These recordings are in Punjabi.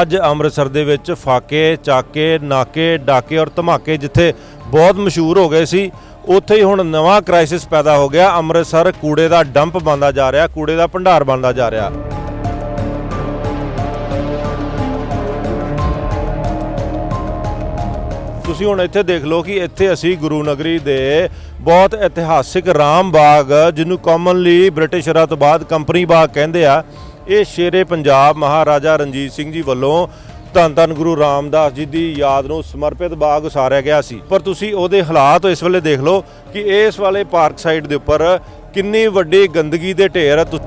ਅੱਜ ਅੰਮ੍ਰਿਤਸਰ ਦੇ ਵਿੱਚ ਫਾਕੇ, ਚਾਕੇ, ਨਾਕੇ, ਡਾਕੇ ਔਰ ਧਮਾਕੇ ਜਿੱਥੇ ਬਹੁਤ ਮਸ਼ਹੂਰ ਹੋ ਗਏ ਸੀ, ਉੱਥੇ ਹੀ ਹੁਣ ਨਵਾਂ ਕ੍ਰਾਈਸਿਸ ਪੈਦਾ ਹੋ ਗਿਆ। ਅੰਮ੍ਰਿਤਸਰ ਕੂੜੇ ਦਾ ਡੰਪ ਬਣਦਾ ਜਾ ਰਿਹਾ, ਕੂੜੇ ਦਾ ਭੰਡਾਰ ਬਣਦਾ ਜਾ ਰਿਹਾ। ਤੁਸੀਂ ਹੁਣ ਇੱਥੇ ਦੇਖ ਲਓ ਕਿ ਇੱਥੇ ਅਸੀਂ ਗੁਰੂ ਨਗਰੀ ਦੇ ਬਹੁਤ ਇਤਿਹਾਸਿਕ ਰਾਮ ਬਾਗ ਜਿਹਨੂੰ ਕਾਮਨਲੀ ਬ੍ਰਿਟਿਸ਼ਰਾ ਤੋਂ ਬਾਅਦ ਕੰਪਨੀ ਬਾਗ ਕਹਿੰਦੇ ਆ ਇਹ ਸ਼ੇਰੇ ਪੰਜਾਬ ਮਹਾਰਾਜਾ ਰਣਜੀਤ ਸਿੰਘ ਜੀ ਵੱਲੋਂ ਧੰਨ ਧੰਨ ਗੁਰੂ ਰਾਮਦਾਸ ਜੀ ਦੀ ਯਾਦ ਨੂੰ ਸਮਰਪਿਤ ਬਾਗ ਉਸਾਰਿਆ ਗਿਆ ਸੀ। ਪਰ ਤੁਸੀਂ ਉਹਦੇ ਹਾਲਾਤ ਇਸ ਵੇਲੇ ਦੇਖ ਲਓ ਕਿ ਇਸ ਵਾਲੇ ਪਾਰਕ ਸਾਈਡ ਦੇ ਉੱਪਰ ਕਿੰਨੀ ਵੱਡੀ ਗੰਦਗੀ ਦੇ ਢੇਰ ਤੁ-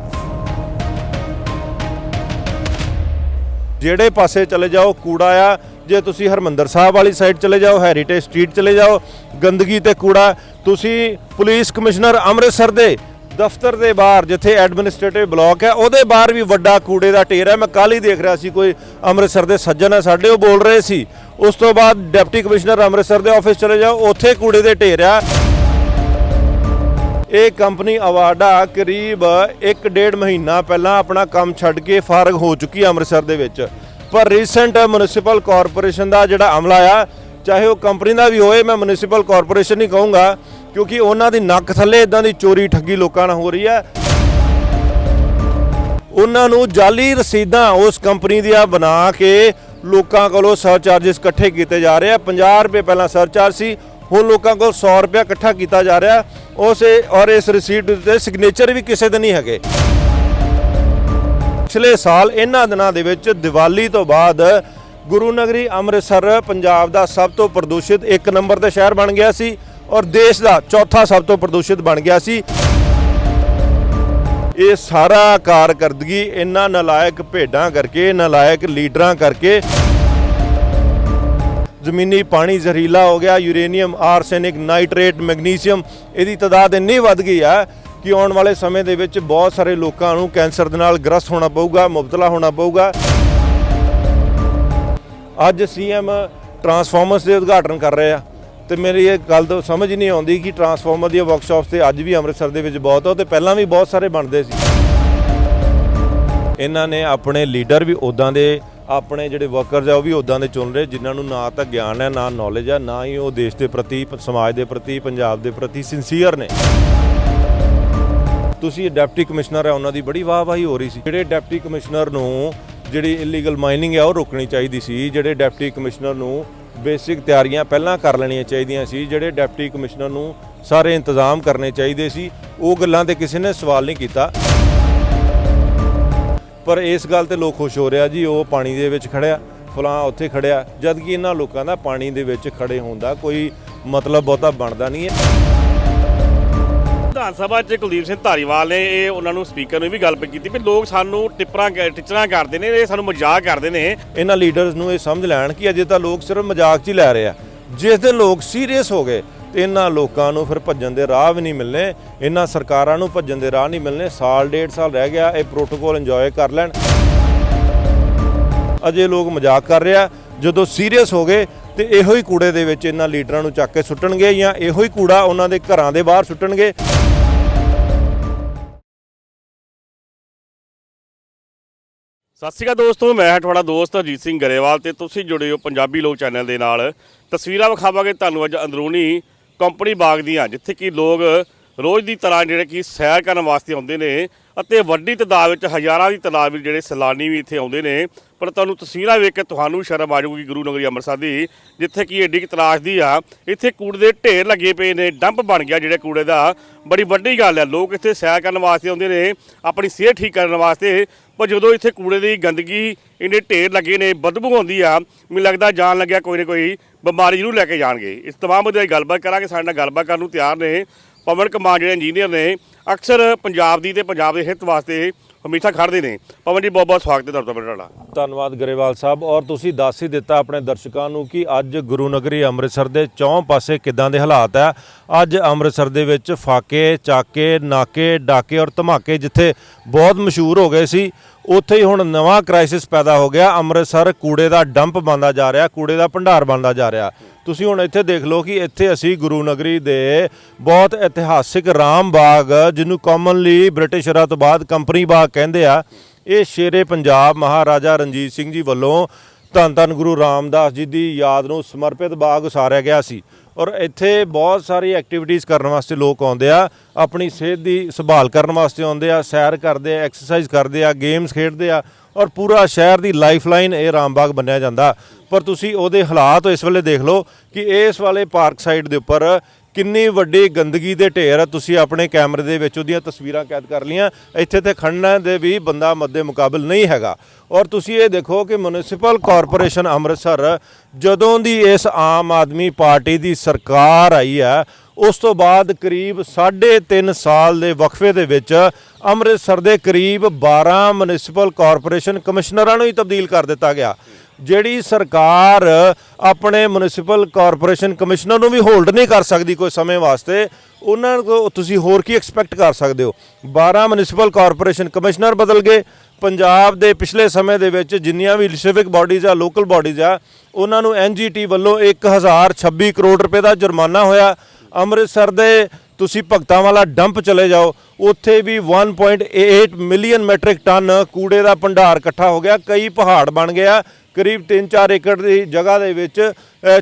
ਜਿਹੜੇ ਪਾਸੇ ਚਲੇ ਜਾਓ, ਕੂੜਾ ਆ। ਜੇ ਤੁਸੀਂ ਹਰਮੰਦਰ ਸਾਹਿਬ ਵਾਲੀ ਸਾਈਡ ਚਲੇ ਜਾਓ ਹੈਰੀਟੇਜ ਸਟਰੀਟ ਚਲੇ ਜਾਓ, ਗੰਦਗੀ ਤੇ ਕੂੜਾ, ਤੁਸੀਂ ਪੁਲਿਸ ਕਮਿਸ਼ਨਰ ਅੰਮ੍ਰਿਤਸਰ ਦੇ ਦਫ਼ਤਰ ਦੇ ਬਾਹਰ ਜਿੱਥੇ ਐਡਮਿਨਿਸਟ੍ਰੇਟਿਵ ਬਲਾਕ ਹੈ, ਉਹਦੇ ਬਾਹਰ ਵੀ ਵੱਡਾ ਕੂੜੇ ਦਾ ਢੇਰ ਹੈ। ਮੈਂ ਕੱਲ ਹੀ ਦੇਖ ਰਿਹਾ ਸੀ, ਕੋਈ ਅੰਮ੍ਰਿਤਸਰ ਦੇ ਸੱਜਣ ਹੈ ਸਾਡੇ, ਉਹ ਬੋਲ ਰਹੇ ਸੀ। ਉਸ ਤੋਂ ਬਾਅਦ ਡਿਪਟੀ ਕਮਿਸ਼ਨਰ ਅੰਮ੍ਰਿਤਸਰ ਦੇ ਆਫਿਸ ਚਲੇ ਜਾਓ, ਉੱਥੇ ਕੂੜੇ ਦੇ ਢੇਰ ਆ ਇਹ ਕੰਪਨੀ ਅਵਾਰਡਾ ਕਰੀਬ 1.5 ਮਹੀਨਾ ਪਹਿਲਾਂ ਆਪਣਾ ਕੰਮ ਛੱਡ ਕੇ ਫਾਰਗ ਹੋ ਚੁੱਕੀ ਅੰਮ੍ਰਿਤਸਰ ਦੇ ਵਿੱਚ। ਪਰ ਰੀਸੈਂਟ ਮਿਊਨਿਸਪਲ ਕਾਰਪੋਰੇਸ਼ਨ ਦਾ ਜਿਹੜਾ ਅਮਲਾ ਆ, ਚਾਹੇ ਉਹ ਕੰਪਨੀ ਦਾ ਵੀ ਹੋਏ, ਮੈਂ ਮਿਊਨਿਸਪਲ ਕਾਰਪੋਰੇਸ਼ਨ ਹੀ ਕਹੂੰਗਾ ਕਿਉਂਕਿ ਉਹਨਾਂ ਦੀ ਨੱਕ ਥੱਲੇ ਇਦਾਂ ਦੀ ਚੋਰੀ ਠੱਗੀ ਲੋਕਾਂ ਨਾਲ ਹੋ ਰਹੀ ਹੈ। ਉਹਨਾਂ ਨੂੰ ਜਾਲੀ ਰਸੀਦਾਂ ਉਸ ਕੰਪਨੀ ਦੀਆਂ ਬਣਾ ਕੇ ਲੋਕਾਂ ਕੋਲੋਂ ਸਰਚਾਰजेस ਇਕੱਠੇ ਕੀਤੇ ਜਾ ਰਹੇ ਆ। 50 ਰੁਪਏ ਪਹਿਲਾਂ ਸਰਚਾਰਜ ਸੀ, ਹੁਣ ਲੋਕਾਂ ਕੋਲ 100 ਰੁਪਏ ਇਕੱਠਾ ਕੀਤਾ ਜਾ ਰਿਹਾ। ਉਸੇ ਔਰ ਇਸ ਰਸੀਦ ਉੱਤੇ ਸਿਗਨੇਚਰ ਵੀ ਕਿਸੇ ਦੇ ਨਹੀਂ ਹੈਗੇ। ਪਿਛਲੇ ਸਾਲ ਇਹਨਾਂ ਦਿਨਾਂ ਦੇ ਵਿੱਚ ਦੀਵਾਲੀ ਤੋਂ ਬਾਅਦ ਗੁਰੂ ਨਗਰੀ ਅੰਮ੍ਰਿਤਸਰ, ਪੰਜਾਬ ਦਾ ਸਭ ਤੋਂ ਪ੍ਰਦੂਸ਼ਿਤ ਇੱਕ ਨੰਬਰ ਤੇ ਸ਼ਹਿਰ ਬਣ ਗਿਆ ਸੀ। ਔਰ ਦੇਸ਼ ਦਾ ਚੌਥਾ ਸਭ ਤੋਂ ਪ੍ਰਦੂਸ਼ਿਤ ਬਣ ਗਿਆ ਸੀ। ਇਹ ਸਾਰਾ ਕਾਰਕਰਦਗੀ ਇਹਨਾਂ ਨਲਾਇਕ ਭੇਡਾਂ ਕਰਕੇ, ਨਲਾਇਕ ਲੀਡਰਾਂ ਕਰਕੇ। ਜ਼ਮੀਨੀ ਪਾਣੀ ਜ਼ਹਿਰੀਲਾ ਹੋ ਗਿਆ, ਯੂਰੇਨੀਅਮ ਆਰਸੈਨਿਕ ਨਾਈਟ੍ਰੇਟ ਮੈਗਨੀਸੀਅਮ, ਇਹਦੀ ਤਾਦਾਦ ਇੰਨੀ ਵੱਧ ਗਈ ਆ ਕਿ ਆਉਣ ਵਾਲੇ ਸਮੇਂ ਦੇ ਵਿੱਚ ਬਹੁਤ ਸਾਰੇ ਲੋਕਾਂ ਨੂੰ ਕੈਂਸਰ ਦੇ ਨਾਲ ਗ੍ਰਸਤ ਹੋਣਾ ਪਊਗਾ, ਮੁਬਤਲਾ ਹੋਣਾ ਪਊਗਾ। ਅੱਜ ਸੀਐਮ ਟਰਾਂਸਫਾਰਮਰਸ ਦੇ ਉਦਘਾਟਨ ਕਰ ਰਹੇ ਆ। ਤੇ ਮੇਰੀ ਇਹ ਗੱਲ ਤੋਂ ਸਮਝ ਨਹੀਂ ਆਉਂਦੀ ਕਿ ਟਰਾਂਸਫਾਰਮਰ ਦੀਆਂ ਵਰਕਸ਼ਾਪਸ ਤੇ ਅੱਜ ਵੀ ਅੰਮ੍ਰਿਤਸਰ ਦੇ ਵਿੱਚ ਬਹੁਤ ਆ ਤੇ ਪਹਿਲਾਂ ਵੀ ਬਹੁਤ ਸਾਰੇ ਬਣਦੇ ਸੀ। ਇਹਨਾਂ ਨੇ ਆਪਣੇ ਲੀਡਰ ਵੀ ਉਦਾਂ ਦੇ, ਆਪਣੇ ਜਿਹੜੇ ਵਰਕਰਸ ਆ, ਉਹ ਵੀ ਉਦਾਂ ਦੇ ਚੁਣ ਰਹੇ ਜਿਨ੍ਹਾਂ ਨੂੰ ਨਾ ਤਾਂ ਗਿਆਨ ਹੈ, ਨਾ ਨੌਲੇਜ ਹੈ ਨਾ ਹੀ ਉਹ ਦੇਸ਼ ਦੇ ਪ੍ਰਤੀ, ਸਮਾਜ ਦੇ ਪ੍ਰਤੀ, ਪੰਜਾਬ ਦੇ ਪ੍ਰਤੀ ਸਿੰਸੀਅਰ ਨੇ। ਤੁਸੀਂ ਡਿਪਟੀ ਕਮਿਸ਼ਨਰ ਹੈ ਉਹਨਾਂ ਦੀ ਬੜੀ ਵਾਹਵਾਹੀ ਹੋ ਰਹੀ ਸੀ। ਜਿਹੜੇ ਡਿਪਟੀ ਕਮਿਸ਼ਨਰ ਨੂੰ ਜਿਹੜੀ ਇਲੀਗਲ ਮਾਈਨਿੰਗ ਹੈ ਉਹ ਰੋਕਣੀ ਚਾਹੀਦੀ ਸੀ, ਜਿਹੜੇ ਡਿਪਟੀ ਕਮਿਸ਼ਨਰ ਨੂੰ ਬੇਸਿਕ ਤਿਆਰੀਆਂ ਪਹਿਲਾਂ ਕਰ ਲੈਣੀਆਂ ਚਾਹੀਦੀਆਂ ਸੀ, ਜਿਹੜੇ ਡਿਪਟੀ ਕਮਿਸ਼ਨਰ ਨੂੰ ਸਾਰੇ ਇੰਤਜ਼ਾਮ ਕਰਨੇ ਚਾਹੀਦੇ ਸੀ, ਉਹ ਗੱਲਾਂ ਤੇ ਕਿਸੇ ਨੇ ਸਵਾਲ ਨਹੀਂ ਕੀਤਾ। ਪਰ ਇਸ ਗੱਲ ਤੇ ਲੋਕ ਖੁਸ਼ ਹੋ ਰਿਹਾ ਜੀ, ਉਹ ਪਾਣੀ ਦੇ ਵਿੱਚ ਖੜਿਆ, ਫਲਾਂ ਉੱਥੇ ਖੜਿਆ ਜਦ ਕਿ ਇਹਨਾਂ ਲੋਕਾਂ ਦਾ ਪਾਣੀ ਦੇ ਵਿੱਚ ਖੜੇ ਹੋਣ ਦਾ ਕੋਈ ਮਤਲਬ ਬਹੁਤਾ ਬਣਦਾ ਨਹੀਂ ਹੈ। ਵਿਧਾਨ ਸਭਾ 'ਚ ਕੁਲਦੀਪ ਸਿੰਘ ਧਾਰੀਵਾਲ ਨੇ ਇਹ ਉਹਨਾਂ ਨੂੰ ਸਪੀਕਰ ਨੂੰ ਵੀ ਗੱਲ ਕੀਤੀ ਵੀ ਲੋਕ ਸਾਨੂੰ ਟਿੱਪਰਾਂ ਟਿਚਰਾਂ ਕਰਦੇ ਨੇ, ਇਹ ਸਾਨੂੰ ਮਜ਼ਾਕ ਕਰਦੇ ਨੇ। ਇਹਨਾਂ ਲੀਡਰਸ ਨੂੰ ਇਹ ਸਮਝ ਲੈਣ ਕਿ ਅਜੇ ਤਾਂ ਲੋਕ ਸਿਰਫ ਮਜ਼ਾਕ 'ਚ ਹੀ ਲੈ ਰਹੇ ਆ। ਜਿਸ ਦੇ ਲੋਕ ਸੀਰੀਅਸ ਹੋ ਗਏ, ਤੇ ਇਹਨਾਂ ਲੋਕਾਂ ਨੂੰ ਫਿਰ ਭੱਜਣ ਦੇ ਰਾਹ ਵੀ ਨਹੀਂ ਮਿਲਨੇ ਇਹਨਾਂ ਸਰਕਾਰਾਂ ਨੂੰ ਭੱਜਣ ਦੇ ਰਾਹ ਨਹੀਂ ਮਿਲਨੇ ਸਾਲ, ਡੇਢ ਸਾਲ ਰਹਿ ਗਿਆ, ਇਹ ਪ੍ਰੋਟੋਕੋਲ ਇੰਜੋਏ ਕਰ ਲੈਣ। ਅਜੇ ਲੋਕ ਮਜ਼ਾਕ ਕਰ ਰਿਹਾ ਜਦੋਂ ਸੀਰੀਅਸ ਹੋ ਗਏ, ਤੇ ਇਹੋ ਹੀ ਕੂੜੇ ਦੇ ਵਿੱਚ ਇਹਨਾਂ ਲੀਡਰਾਂ ਨੂੰ ਚੱਕ ਕੇ ਸੁੱਟਣਗੇ ਜਾਂ ਇਹੋ ਹੀ ਕੂੜਾ ਉਹਨਾਂ ਦੇ ਘਰਾਂ ਦੇ ਬਾਹਰ ਸੁੱਟਣਗੇ। ਸਤਿ ਸ਼੍ਰੀ ਅਕਾਲ ਦੋਸਤੋ, ਮੈਂ ਹਾਂ ਤੁਹਾਡਾ ਦੋਸਤ ਅਜੀਤ ਸਿੰਘ ਗਰੇਵਾਲ ਤੇ ਤੁਸੀਂ ਜੁੜੇ ਹੋ ਪੰਜਾਬੀ ਲੋਕ ਚੈਨਲ ਦੇ ਨਾਲ। ਤਸਵੀਰਾਂ ਵਿਖਾਵਾਂਗੇ ਤੁਹਾਨੂੰ ਅੱਜ ਅੰਦਰੂਨੀ ਕੰਪਨੀ ਬਾਗ ਦੀਆਂ, ਜਿੱਥੇ ਕਿ ਲੋਕ ਰੋਜ਼ ਦੀ ਤਰ੍ਹਾਂ ਜਿਹੜੇ ਕਿ ਸੈਰ ਕਰਨ ਵਾਸਤੇ ਆਉਂਦੇ ਨੇ। ਅਤੇ ਵੱਡੀ ਤਾਦਾਦ ਵਿੱਚ ਹਜ਼ਾਰਾਂ ਦੀ ਤਾਦਾਦ ਵਿੱਚ ਜਿਹੜੇ ਸੈਲਾਨੀ ਵੀ ਇੱਥੇ ਆਉਂਦੇ ਨੇ। ਪਰ ਤੁਹਾਨੂੰ ਤਸਵੀਰਾਂ ਵੇਖ ਕੇ ਤੁਹਾਨੂੰ ਸ਼ਰਮ ਆ ਜਾਊਗੀ ਗੁਰੂ ਨਗਰੀ ਅੰਮ੍ਰਿਤਸਰ ਦੀ, ਜਿੱਥੇ ਕਿ ਏਡੀ ਕੁ ਤਲਾਸ਼ ਦੀ ਆ। ਇੱਥੇ ਕੂੜੇ ਦੇ ਢੇਰ ਲੱਗੇ ਪਏ ਨੇ, ਡੰਪ ਬਣ ਗਿਆ ਜਿਹੜੇ ਕੂੜੇ ਦਾ। ਬੜੀ ਵੱਡੀ ਗੱਲ ਹੈ ਲੋਕ ਇੱਥੇ ਸੈਰ ਕਰਨ ਵਾਸਤੇ ਆਉਂਦੇ ਨੇ, ਆਪਣੀ ਸਿਹਤ ਠੀਕ ਕਰਨ ਵਾਸਤੇ। ਪਰ ਜਦੋਂ ਇੱਥੇ ਕੂੜੇ ਦੀ ਗੰਦਗੀ, ਇੰਨੇ ਢੇਰ ਲੱਗੇ ਨੇ, ਬਦਬੂ ਆਉਂਦੀ ਆ, ਮੈਨੂੰ ਲੱਗਦਾ ਜਾਣ ਲੱਗਿਆ ਕੋਈ ਨਾ ਕੋਈ ਬਿਮਾਰੀ ਜ਼ਰੂਰ ਲੈ ਕੇ ਜਾਣਗੇ। ਇਸ ਤਮਾਮ ਮੁੱਦੇ ਦੀ ਗੱਲਬਾਤ ਕਰਾਂਗੇ, ਸਾਡੇ ਨਾਲ ਗੱਲਬਾਤ ਕਰਨ ਨੂੰ ਤਿਆਰ ਨੇ। ਪਵਨ ਕੁਮਾਰ ਜਿਹੜੇ ਇੰਜੀਨੀਅਰ ਨੇ, ਅਕਸਰ ਪੰਜਾਬ ਦੀ ਤੇ ਪੰਜਾਬ ਦੇ ਹਿੱਤ ਵਾਸਤੇ ਹਮੇਸ਼ਾ ਖੜਦੇ ਨੇ। ਪਵਨ ਜੀ, ਬਹੁਤ ਬਹੁਤ ਸਵਾਗਤ ਹੈ ਤੁਹਾਡਾ ਤੁਹਾਡਾ। ਧੰਨਵਾਦ ਗਰੇਵਾਲ ਸਾਹਿਬ। ਔਰ ਤੁਸੀਂ ਦੱਸ ਹੀ ਦਿੱਤਾ ਆਪਣੇ ਦਰਸ਼ਕਾਂ ਨੂੰ ਕਿ ਅੱਜ ਗੁਰੂ ਨਗਰੀ ਅੰਮ੍ਰਿਤਸਰ ਦੇ ਚੌਂ ਪਾਸੇ ਕਿੱਦਾਂ ਦੇ ਹਾਲਾਤ ਆ। ਅੱਜ ਅੰਮ੍ਰਿਤਸਰ ਦੇ ਵਿੱਚ ਫਾਕੇ, ਚਾਕੇ, ਨਾਕੇ, ਡਾਕੇ ਔਰ ਧਮਾਕੇ ਜਿੱਥੇ ਬਹੁਤ ਮਸ਼ਹੂਰ ਹੋ ਗਏ ਸੀ, ਉੱਥੇ ਹੀ ਹੁਣ ਨਵਾਂ ਕ੍ਰਾਈਸਿਸ ਪੈਦਾ ਹੋ ਗਿਆ। ਅੰਮ੍ਰਿਤਸਰ ਕੂੜੇ ਦਾ ਡੰਪ ਬਣਦਾ ਜਾ ਰਿਹਾ, ਕੂੜੇ ਦਾ ਭੰਡਾਰ ਬਣਦਾ ਜਾ ਰਿਹਾ। ਤੁਸੀਂ ਹੁਣ ਇੱਥੇ ਦੇਖ ਲਓ ਕਿ ਇੱਥੇ ਅਸੀਂ ਗੁਰੂ ਨਗਰੀ ਦੇ ਬਹੁਤ ਇਤਿਹਾਸਿਕ ਰਾਮ ਬਾਗ, ਜਿਹਨੂੰ ਕਾਮਨਲੀ ਬ੍ਰਿਟਿਸ਼ ਰਾਜ ਤੋਂ ਬਾਅਦ ਕੰਪਨੀ ਬਾਗ ਕਹਿੰਦੇ ਆ, ਇਹ ਸ਼ੇਰੇ ਪੰਜਾਬ ਮਹਾਰਾਜਾ ਰਣਜੀਤ ਸਿੰਘ ਜੀ ਵੱਲੋਂ ਧੰਨ ਧੰਨ ਗੁਰੂ ਰਾਮਦਾਸ ਜੀ ਦੀ ਯਾਦ ਨੂੰ ਸਮਰਪਿਤ ਬਾਗ ਉਸਾਰਿਆ ਗਿਆ ਸੀ। ਔਰ ਇੱਥੇ ਬਹੁਤ ਸਾਰੀ ਐਕਟੀਵਿਟੀਜ਼ ਕਰਨ ਵਾਸਤੇ ਲੋਕ ਆਉਂਦੇ ਆ, ਆਪਣੀ ਸਿਹਤ ਦੀ ਸੰਭਾਲ ਕਰਨ ਵਾਸਤੇ ਆਉਂਦੇ ਆ, ਸੈਰ ਕਰਦੇ ਆ ਐਕਸਰਸਾਈਜ਼ ਕਰਦੇ ਆ ਗੇਮਸ ਖੇਡਦੇ ਆ ਔਰ ਪੂਰਾ ਸ਼ਹਿਰ ਦੀ ਲਾਈਫਲਾਈਨ ਇਹ ਰਾਮਬਾਗ ਮੰਨਿਆ ਜਾਂਦਾ। ਪਰ ਤੁਸੀਂ ਉਹਦੇ ਹਾਲਾਤ ਇਸ ਵੇਲੇ ਦੇਖ ਲਓ ਕਿ ਇਸ ਵਾਲੇ ਪਾਰਕ ਸਾਈਡ ਦੇ ਉੱਪਰ ਕਿੰਨੀ ਵੱਡੀ ਗੰਦਗੀ ਦੇ ਢੇਰ ਤੁਸੀਂ ਆਪਣੇ ਕੈਮਰੇ ਦੇ ਵਿੱਚ ਉਹਦੀਆਂ ਤਸਵੀਰਾਂ ਕੈਦ ਕਰ ਲੀਆਂ ਇੱਥੇ ਤੇ ਖੜਨਾ ਦੇ ਵੀ ਬੰਦਾ ਮੱਦੇ ਮੁਕਾਬਲ ਨਹੀਂ ਹੈਗਾ। ਔਰ ਤੁਸੀਂ ਇਹ ਦੇਖੋ ਕਿ ਮਿਊਨਿਸਪਲ ਕਾਰਪੋਰੇਸ਼ਨ ਅੰਮ੍ਰਿਤਸਰ ਜਦੋਂ ਦੀ ਇਸ ਆਮ ਆਦਮੀ ਪਾਰਟੀ ਦੀ ਸਰਕਾਰ ਆਈ ਹੈ ਉਸ ਤੋਂ ਬਾਅਦ ਕਰੀਬ 3.5 ਸਾਲ ਦੇ ਵਕਫੇ ਦੇ ਵਿੱਚ ਅੰਮ੍ਰਿਤਸਰ ਦੇ ਕਰੀਬ 12 ਮਿਊਨਿਸਪਲ ਕਾਰਪੋਰੇਸ਼ਨ ਕਮਿਸ਼ਨਰਾਂ ਨੂੰ ਹੀ ਤਬਦੀਲ ਕਰ ਦਿੱਤਾ ਗਿਆ, ਜਿਹੜੀ ਸਰਕਾਰ ਆਪਣੇ ਮਿਊਨਿਸਪਲ ਕਾਰਪੋਰੇਸ਼ਨ ਕਮਿਸ਼ਨਰ ਨੂੰ ਵੀ ਹੋਲਡ ਨਹੀਂ ਕਰ ਸਕਦੀ ਕੋਈ ਸਮੇਂ ਵਾਸਤੇ, ਉਹਨਾਂ ਨੂੰ ਤੁਸੀਂ ਹੋਰ ਕੀ ਐਕਸਪੈਕਟ ਕਰ ਸਕਦੇ ਹੋ? 12 ਮਿਊਨਿਸਪਲ ਕਾਰਪੋਰੇਸ਼ਨ ਕਮਿਸ਼ਨਰ ਬਦਲ ਗਏ, ਪੰਜਾਬ ਦੇ ਪਿਛਲੇ ਸਮੇਂ ਦੇ ਵਿੱਚ ਜਿੰਨੀਆਂ ਵੀ ਸਿਵਿਕ ਬਾਡੀਜ਼ ਆ ਲੋਕਲ ਬਾਡੀਜ਼ ਆ, ਉਹਨਾਂ ਨੂੰ ਐਨਜੀਟੀ ਵੱਲੋਂ 1026 ਕਰੋੜ ਰੁਪਏ ਦਾ ਜੁਰਮਾਨਾ ਹੋਇਆ ਅੰਮ੍ਰਿਤਸਰ ਦੇ ਤੁਸੀਂ ਭਗਤਾਂ ਵਾਲਾ ਡੰਪ ਚਲੇ ਜਾਓ, ਉੱਥੇ ਵੀ 1.8 ਮਿਲੀਅਨ ਮੈਟ੍ਰਿਕ ਟਨ ਕੂੜੇ ਦਾ ਭੰਡਾਰ ਇਕੱਠਾ ਹੋ ਗਿਆ, ਕਈ ਪਹਾੜ ਬਣ ਗਿਆ, ਕਰੀਬ 3-4 ਏਕੜ ਦੀ ਜਗ੍ਹਾ ਦੇ ਵਿੱਚ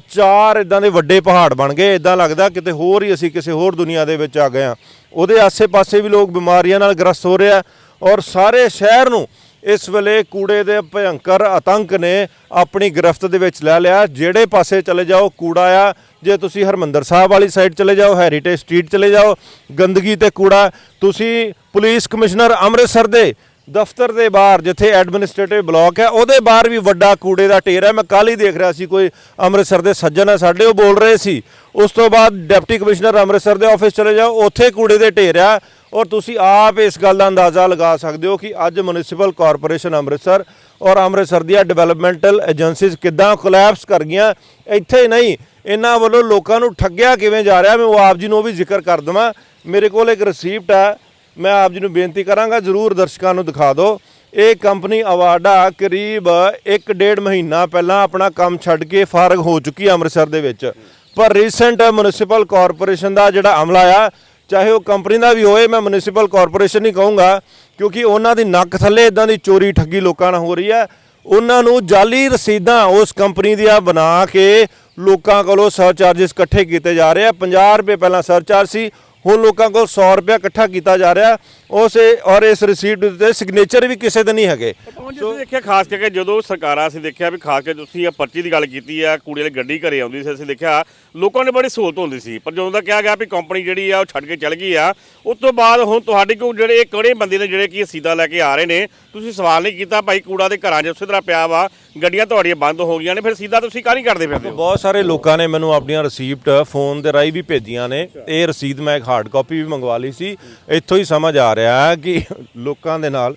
ਚਾਰ ਇਦਾਂ ਦੇ ਵੱਡੇ ਪਹਾੜ ਬਣ ਗਏ ਇਦਾਂ ਲੱਗਦਾ ਕਿਤੇ ਹੋਰ ਹੀ ਅਸੀਂ ਕਿਸੇ ਹੋਰ ਦੁਨੀਆ ਦੇ ਵਿੱਚ ਆ ਗਏ ਆ ਉਹਦੇ ਆਸੇ-ਪਾਸੇ ਵੀ ਲੋਕ ਬਿਮਾਰੀਆਂ ਨਾਲ ਗ੍ਰਸਤ ਹੋ ਰਹੇ ਆ ਔਰ ਸਾਰੇ ਸ਼ਹਿਰ ਨੂੰ ਇਸ ਵੇਲੇ ਕੂੜੇ ਦੇ ਭਯੰਕਰ ਆਤੰਕ ਨੇ ਆਪਣੀ ਗ੍ਰਿਫਤ ਦੇ ਵਿੱਚ ਲੈ ਲਿਆ। ਜਿਹੜੇ ਪਾਸੇ ਚਲੇ ਜਾਓ, ਕੂੜਾ ਆ। ਜੇ ਤੁਸੀਂ ਹਰਮੰਦਰ ਸਾਹਿਬ ਵਾਲੀ ਸਾਈਡ ਚਲੇ ਜਾਓ ਹੈਰੀਟੇਜ ਸਟਰੀਟ ਚਲੇ ਜਾਓ, ਗੰਦਗੀ ਤੇ ਕੂੜਾ, ਤੁਸੀਂ ਪੁਲਿਸ ਕਮਿਸ਼ਨਰ ਅੰਮ੍ਰਿਤਸਰ ਦੇ ਦਫ਼ਤਰ ਦੇ ਬਾਹਰ, ਜਿੱਥੇ ਐਡਮਿਨਿਸਟ੍ਰੇਟਿਵ ਬਲਾਕ ਹੈ, ਉਹਦੇ ਬਾਹਰ ਵੀ ਵੱਡਾ ਕੂੜੇ ਦਾ ਢੇਰ ਹੈ। ਮੈਂ ਕੱਲ ਹੀ ਦੇਖ ਰਿਹਾ ਸੀ, ਕੋਈ ਅੰਮ੍ਰਿਤਸਰ ਦੇ ਸੱਜਣ ਹੈ, ਸਾਡੇ ਉਹ ਬੋਲ ਰਹੇ ਸੀ। ਉਸ ਤੋਂ ਬਾਅਦ ਡਿਪਟੀ ਕਮਿਸ਼ਨਰ ਅੰਮ੍ਰਿਤਸਰ ਦੇ ਆਫਿਸ ਚਲੇ ਜਾਓ, ਉੱਥੇ ਕੂੜੇ ਦੇ ਢੇਰ ਆ ਔਰ ਤੁਸੀਂ ਆਪ ਇਸ ਗੱਲ ਦਾ ਅੰਦਾਜ਼ਾ ਲਗਾ ਸਕਦੇ ਹੋ ਕਿ ਅੱਜ ਮਿਊਨਿਸਪਲ ਕਾਰਪੋਰੇਸ਼ਨ ਅੰਮ੍ਰਿਤਸਰ ਔਰ ਅੰਮ੍ਰਿਤਸਰ ਦੀਆਂ ਡਿਵੈਲਪਮੈਂਟਲ ਏਜੰਸੀਜ਼ ਕਿੱਦਾਂ ਕੋਲੈਪਸ ਕਰ ਗਈਆਂ, ਇੱਥੇ ਹੀ ਨਹੀਂ, ਇਹਨਾਂ ਵੱਲੋਂ ਲੋਕਾਂ ਨੂੰ ਠੱਗਿਆ ਕਿਵੇਂ ਜਾ ਰਿਹਾ, ਮੈਂ ਉਹ ਆਪ ਜੀ ਨੂੰ ਉਹ ਵੀ ਜ਼ਿਕਰ ਕਰ ਦਵਾਂ। ਮੇਰੇ ਕੋਲ ਇੱਕ ਰਸੀਪਟ ਹੈ ਮੈਂ ਆਪ ਜੀ ਨੂੰ ਬੇਨਤੀ ਕਰਾਂਗਾ, ਜਰੂਰ ਦਰਸ਼ਕਾਂ ਨੂੰ ਦਿਖਾ ਦਿਓ। ਇਹ ਕੰਪਨੀ ਅਵਾਰਡਾ ਕਰੀਬ 1.5 ਮਹੀਨਾ ਪਹਿਲਾਂ ਆਪਣਾ ਕੰਮ ਛੱਡ ਕੇ ਫਾਰਗ ਹੋ ਚੁੱਕੀ ਹੈ ਅੰਮ੍ਰਿਤਸਰ ਦੇ ਵਿੱਚ। ਪਰ ਰੀਸੈਂਟ ਮਿਊਨਿਸਪਲ ਕਾਰਪੋਰੇਸ਼ਨ ਦਾ ਜਿਹੜਾ ਅਮਲਾ ਆ, ਚਾਹੇ ਉਹ ਕੰਪਨੀ ਦਾ ਵੀ ਹੋਏ, ਮੈਂ ਮਿਊਨਿਸਪਲ ਕਾਰਪੋਰੇਸ਼ਨ ਹੀ ਕਹੂੰਗਾ, ਕਿਉਂਕਿ ਉਹਨਾਂ ਦੀ ਨੱਕ ਥੱਲੇ ਇਦਾਂ ਦੀ ਚੋਰੀ ਠੱਗੀ ਲੋਕਾਂ ਨਾਲ ਹੋ ਰਹੀ ਹੈ। ਉਹਨਾਂ ਨੂੰ ਜਾਲੀ ਰਸੀਦਾਂ ਉਸ ਕੰਪਨੀ ਦੀਆਂ ਬਣਾ ਕੇ ਲੋਕਾਂ ਕੋਲੋਂ ਸਰਚਾਰजेस ਇਕੱਠੇ ਕੀਤੇ ਜਾ ਰਹੇ ਆ। 50 ਰੁਪਏ ਪਹਿਲਾਂ ਸਰਚਾਰਜ ਸੀ ਹੁਣ ਲੋਕਾਂ ਕੋਲ 100 ਰੁਪਏ ਇਕੱਠਾ ਕੀਤਾ ਜਾ ਰਿਹਾ। ਉਸ ਔਰ ਇਸ ਰਸੀਟ ਉੱਤੇ ਸਿਗਨੇਚਰ ਵੀ ਕਿਸੇ ਦੇ ਨਹੀਂ ਹੈਗੇ। ਤੁਸੀਂ ਦੇਖਿਆ ਖਾਸ ਕਰਕੇ ਜਦੋਂ ਸਰਕਾਰਾਂ ਅਸੀਂ ਦੇਖਿਆ ਵੀ ਖਾਸ ਕਰਕੇ ਤੁਸੀਂ ਇਹ ਪਰਚੀ ਦੀ ਗੱਲ ਕੀਤੀ ਆ ਕੂੜੇ ਵਾਲੀ ਗੱਡੀ ਘਰੇ ਆਉਂਦੀ ਸੀ ਅਸੀਂ ਦੇਖਿਆ ਲੋਕਾਂ ਨੇ ਬੜੀ ਸਹੂਲਤ ਹੁੰਦੀ ਸੀ। ਪਰ ਜਦੋਂ ਦਾ ਕਿਹਾ ਗਿਆ ਵੀ ਕੰਪਨੀ ਜਿਹੜੀ ਆ ਉਹ ਛੱਡ ਕੇ ਚਲ ਗਈ ਆ ਉਸ ਤੋਂ ਬਾਅਦ ਹੁਣ ਤੁਹਾਡੇ ਕੋਲ ਜਿਹੜੇ ਇਹ ਕਿਹੜੇ ਬੰਦੇ ਨੇ ਜਿਹੜੇ ਕਿ ਸੀਦਾ ਲੈ ਕੇ ਆ ਰਹੇ ਨੇ ਤੁਸੀਂ ਸਵਾਲ ਨਹੀਂ ਕੀਤਾ ਭਾਈ ਕੂੜਾ ਦੇ ਘਰਾਂ 'ਚ ਉਸੇ ਤਰ੍ਹਾਂ ਪਿਆ ਵਾ ਗੱਡੀਆਂ ਤੁਹਾਡੀਆਂ ਬੰਦ ਹੋ ਗਈਆਂ ਨੇ ਫਿਰ ਸੀਦਾ ਤੁਸੀਂ ਕਾਹ ਨਹੀਂ ਕਰਦੇ ਫਿਰਦੇ ਹੋ? ਬਹੁਤ ਸਾਰੇ ਲੋਕਾਂ ਨੇ ਮੈਨੂੰ ਆਪਣੀਆਂ ਰਸੀਪਟ ਫੋਨ ਦੇ ਰਾਹੀਂ ਵੀ ਭੇਜੀਆਂ ਨੇ। ਇਹ ਰਸੀਦ ਮੈਂ ਇੱਕ ਹਾਰਡ ਕਾਪੀ ਵੀ ਮੰਗਵਾ ਲਈ ਸੀ। ਇੱਥੋਂ ਹੀ ਸਮਝ ਆ ਰਿਹਾ ਕਿ ਲੋਕਾਂ ਦੇ ਨਾਲ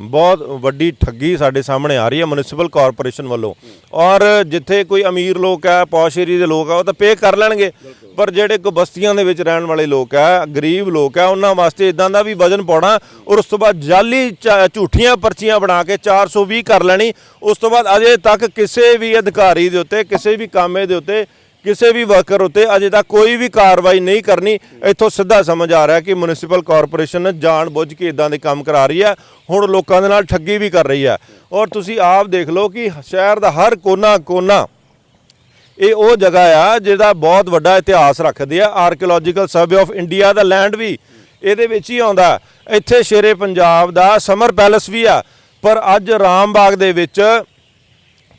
ਬਹੁਤ ਵੱਡੀ ਠੱਗੀ ਸਾਡੇ ਸਾਹਮਣੇ ਆ ਰਹੀ ਹੈ ਮਿਊਨਿਸਪਲ ਕਾਰਪੋਰੇਸ਼ਨ ਵੱਲੋਂ। ਔਰ ਜਿੱਥੇ ਕੋਈ ਅਮੀਰ ਲੋਕ ਹੈ ਪੌਸ਼ ਏਰੀਏ ਦੇ ਲੋਕ ਆ, ਉਹ ਤਾਂ ਪੇ ਕਰ ਲੈਣਗੇ। ਪਰ ਜਿਹੜੇ ਕੋ ਬਸਤੀਆਂ ਦੇ ਵਿੱਚ ਰਹਿਣ ਵਾਲੇ ਲੋਕ ਆ, ਗਰੀਬ ਲੋਕ ਆ, ਉਹਨਾਂ ਵਾਸਤੇ ਇਦਾਂ ਦਾ ਵੀ ਵਜਨ ਪਾਉਣਾ, ਔਰ ਉਸ ਤੋਂ ਬਾਅਦ ਜਾਲੀ ਚ- ਝੂਠੀਆਂ ਪਰਚੀਆਂ ਬਣਾ ਕੇ 420 ਕਰ ਲੈਣੀ, ਉਸ ਤੋਂ ਬਾਅਦ ਅਜੇ ਤੱਕ ਕਿਸੇ ਵੀ ਅਧਿਕਾਰੀ ਦੇ ਉੱਤੇ, ਕਿਸੇ ਵੀ ਕਾਮੇ ਦੇ ਉੱਤੇ ਕਿਸੇ ਵੀ ਵਰਕਰ ਉੱਤੇ ਅਜੇ ਤੱਕ ਕੋਈ ਵੀ ਕਾਰਵਾਈ ਨਹੀਂ ਕਰਨੀ। ਇੱਥੋਂ ਸਿੱਧਾ ਸਮਝ ਆ ਰਿਹਾ ਕਿ ਮਿਊਨਿਸਪਲ ਕਾਰਪੋਰੇਸ਼ਨ ਜਾਣ ਬੁੱਝ ਕੇ ਇਦਾਂ ਦੇ ਕੰਮ ਕਰਾ ਰਹੀ ਹੈ। ਹੁਣ ਲੋਕਾਂ ਦੇ ਨਾਲ ਠੱਗੀ ਵੀ ਕਰ ਰਹੀ ਹੈ। ਔਰ ਤੁਸੀਂ ਆਪ ਦੇਖ ਲਓ ਕਿ ਸ਼ਹਿਰ ਦਾ ਹਰ ਕੋਨਾ ਕੋਨਾ ਇਹ ਉਹ ਜਗ੍ਹਾ ਆ ਜਿਹਦਾ ਬਹੁਤ ਵੱਡਾ ਇਤਿਹਾਸ ਰੱਖਦੀ ਆ। ਆਰਕੀਓਲੋਜੀਕਲ ਸਰਵੇ ਆਫ ਇੰਡੀਆ ਦਾ ਲੈਂਡ ਵੀ ਇਹਦੇ ਵਿੱਚ ਹੀ ਆਉਂਦਾ। ਇੱਥੇ ਸ਼ੇਰੇ ਪੰਜਾਬ ਦਾ ਸਮਰ ਪੈਲਸ ਵੀ ਆ। ਪਰ ਅੱਜ ਰਾਮਬਾਗ ਦੇ ਵਿੱਚ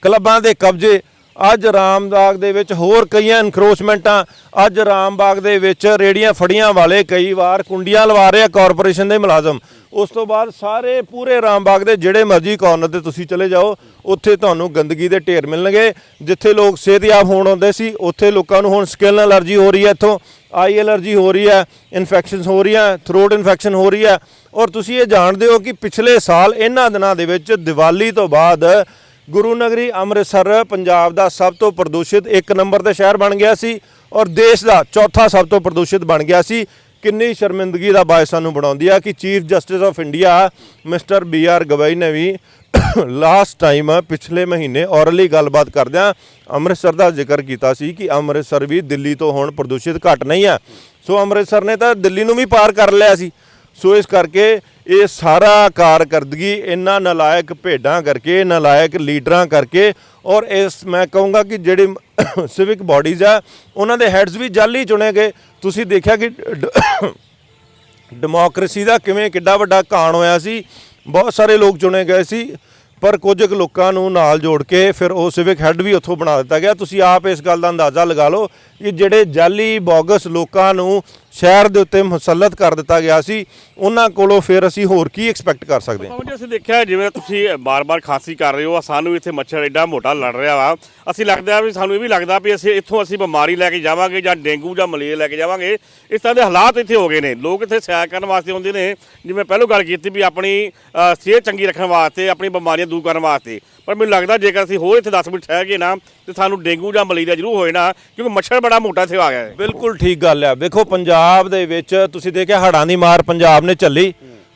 ਕਲੱਬਾਂ ਦੇ ਕਬਜ਼ੇ ਅੱਜ ਰਾਮਬਾਗ ਦੇ ਵਿੱਚ ਹੋਰ ਕਈਆਂ ਇਨਕਰੋਚਮੈਂਟਾਂ ਅੱਜ ਰਾਮਬਾਗ ਦੇ ਵਿੱਚ ਰੇੜੀਆਂ ਫੜੀਆਂ ਵਾਲੇ ਕਈ ਵਾਰ ਕੁੰਡੀਆਂ ਲਵਾ ਰਹੇ ਆ ਕਾਰਪੋਰੇਸ਼ਨ ਦੇ ਮੁਲਾਜ਼ਮ। ਉਸ ਤੋਂ ਬਾਅਦ ਸਾਰੇ ਪੂਰੇ ਰਾਮਬਾਗ ਦੇ ਜਿਹੜੇ ਮਰਜ਼ੀ ਕਾਰਨਰ ਤੇ ਤੁਸੀਂ ਚਲੇ ਜਾਓ, ਉੱਥੇ ਤੁਹਾਨੂੰ ਗੰਦਗੀ ਦੇ ਢੇਰ ਮਿਲਣਗੇ। ਜਿੱਥੇ ਲੋਕ ਸਿਹਤਯਾਬ ਹੋਣ ਆਉਂਦੇ ਸੀ, ਉੱਥੇ ਲੋਕਾਂ ਨੂੰ ਹੁਣ ਸਕਿਨ ਐਲਰਜੀ ਹੋ ਰਹੀ ਹੈ ਇੱਥੋਂ। ਆਈ ਐਲਰਜੀ ਹੋ ਰਹੀ ਹੈ ਇਨਫੈਕਸ਼ਨਸ ਹੋ ਰਹੀਆਂ ਥਰੋਟ ਇਨਫੈਕਸ਼ਨ ਹੋ ਰਹੀ ਹੈ। ਔਰ ਤੁਸੀਂ ਇਹ ਜਾਣਦੇ ਹੋ ਕਿ ਪਿਛਲੇ ਸਾਲ ਇਹਨਾਂ ਦਿਨਾਂ ਦੇ ਵਿੱਚ ਦੀਵਾਲੀ ਤੋਂ ਬਾਅਦ ਗੁਰੂ ਨਗਰੀ ਅੰਮ੍ਰਿਤਸਰ ਪੰਜਾਬ ਦਾ ਸਭ ਤੋਂ ਪ੍ਰਦੂਸ਼ਿਤ ਇੱਕ ਨੰਬਰ ਤੇ ਸ਼ਹਿਰ ਬਣ ਗਿਆ ਸੀ ਔਰ ਦੇਸ਼ ਦਾ ਚੌਥਾ ਸਭ ਤੋਂ ਪ੍ਰਦੂਸ਼ਿਤ ਬਣ ਗਿਆ ਸੀ। ਕਿੰਨੀ ਸ਼ਰਮਿੰਦਗੀ ਦਾ ਬਾਇਸ ਸਾਨੂੰ ਬਣਾਉਂਦੀ ਆ ਕਿ chief justice of India mister B R Gavai ਨੇ ਵੀ ਲਾਸਟ ਟਾਈਮ ਪਿਛਲੇ ਮਹੀਨੇ ਔਰਲੀ ਗੱਲਬਾਤ ਕਰਦਿਆਂ ਅੰਮ੍ਰਿਤਸਰ ਦਾ ਜ਼ਿਕਰ ਕੀਤਾ ਸੀ ਕਿ ਅੰਮ੍ਰਿਤਸਰ ਵੀ ਦਿੱਲੀ ਤੋਂ ਹੁਣ ਪ੍ਰਦੂਸ਼ਿਤ ਘੱਟ ਨਹੀਂ ਆ। ਸੋ ਅੰਮ੍ਰਿਤਸਰ ਨੇ ਤਾਂ ਦਿੱਲੀ ਨੂੰ ਵੀ ਪਾਰ ਕਰ ਲਿਆ ਸੀ। ਸੋ ਇਸ ਕਰਕੇ ਇਹ ਸਾਰਾ ਕਾਰਕਰਦਗੀ ਇਹਨਾਂ ਨਲਾਇਕ ਭੇਡਾਂ ਕਰਕੇ, ਨਲਾਇਕ ਲੀਡਰਾਂ ਕਰਕੇ ਔਰ ਇਸ ਮੈਂ ਕਹੂੰਗਾ ਕਿ ਜਿਹੜੇ ਸਿਵਿਕ ਬਾਡੀਜ਼ ਆ, ਉਹਨਾਂ ਦੇ ਹੈਡਸ ਵੀ ਜਾਲੀ ਚੁਣੇ ਗਏ। ਤੁਸੀਂ ਦੇਖਿਆ ਕਿ ਡ- ਡੈਮੋਕ੍ਰੇਸੀ ਦਾ ਕਿਵੇਂ ਕਿੱਡਾ ਵੱਡਾ ਕਾਣ ਹੋਇਆ ਸੀ, ਬਹੁਤ ਸਾਰੇ ਲੋਕ ਚੁਣੇ ਗਏ ਸੀ, ਪਰ ਕੁਝ ਕੁ ਲੋਕਾਂ ਨੂੰ ਨਾਲ ਜੋੜ ਕੇ ਫਿਰ ਉਹ ਸਿਵਿਕ ਹੈੱਡ ਵੀ ਉੱਥੋਂ ਬਣਾ ਦਿੱਤਾ ਗਿਆ। ਤੁਸੀਂ ਆਪ ਇਸ ਗੱਲ ਦਾ ਅੰਦਾਜ਼ਾ ਲਗਾ ਲਓ ਕਿ ਜਿਹੜੇ ਜਾਲੀ ਬੌਗਸ ਲੋਕਾਂ ਨੂੰ ਸ਼ਹਿਰ ਦੇ ਉੱਤੇ ਮੁਸਲਤ ਕਰ ਦਿੱਤਾ ਗਿਆ ਸੀ। ਉਹਨਾਂ ਕੋਲੋਂ ਫਿਰ ਅਸੀਂ ਹੋਰ ਕੀ ਐਕਸਪੈਕਟ ਕਰ ਸਕਦੇ ਹਾਂ? ਜੀ ਅਸੀਂ ਦੇਖਿਆ ਜਿਵੇਂ ਤੁਸੀਂ ਬਾਰ-ਬਾਰ ਖਾਂਸੀ ਕਰ ਰਹੇ ਹੋ ਸਾਨੂੰ ਇੱਥੇ ਮੱਛਰ ਐਡਾ ਮੋਟਾ ਲੜ ਰਿਹਾ ਵਾ। ਅਸੀਂ ਲੱਗਦਾ ਵੀ ਸਾਨੂੰ ਇਹ ਵੀ ਲੱਗਦਾ ਵੀ ਅਸੀਂ ਇੱਥੋਂ ਅਸੀਂ ਬਿਮਾਰੀ ਲੈ ਕੇ ਜਾਵਾਂਗੇ ਜਾਂ ਡੇਂਗੂ ਜਾਂ ਮਲੇਰੀਆ ਲੈ ਕੇ ਜਾਵਾਂਗੇ। ਇਸ ਤਰ੍ਹਾਂ ਦੇ ਹਾਲਾਤ ਇੱਥੇ ਹੋ ਗਏ ਨੇ। ਲੋਕ ਇੱਥੇ ਸੈਰ ਕਰਨ ਵਾਸਤੇ ਆਉਂਦੇ ਨੇ। ਜਿਵੇਂ ਪਹਿਲਾਂ ਗੱਲ ਕੀਤੀ ਵੀ ਆਪਣੀ ਸਿਹਤ ਚੰਗੀ ਰੱਖਣ ਵਾਸਤੇ ਆਪਣੀ ਬਿਮਾਰੀਆਂ ਦੂਰ ਕਰਨ ਵਾਸਤੇ। ਪਰ ਮੈਨੂੰ ਲੱਗਦਾ ਜੇਕਰ ਅਸੀਂ ਹੋਰ ਇੱਥੇ 10 ਮਿੰਟ ਠਹਿਰ ਗਏ ਨਾ ਤੇ ਸਾਨੂੰ ਡੇਂਗੂ ਜਾਂ ਮਲੇਰੀਆ ਜ਼ਰੂਰ ਹੋਏ ਨਾ ਕਿਉਂਕਿ ਮੱਛਰ ਬੜਾ ਮੋਟਾ ਇੱਥੇ ਆ ਗਿਆ ਹੈ। ਬਿਲਕੁਲ ਠੀਕ ਗੱਲ ਆ। ਵੇਖੋ ਪੰਜਾਬ ਪੰਜਾਬ ਦੇ ਵਿੱਚ ਤੁਸੀਂ ਦੇਖਿਆ ਹੜ੍ਹਾਂ ਦੀ ਮਾਰ ਪੰਜਾਬ ਨੇ ਝੱਲੀ।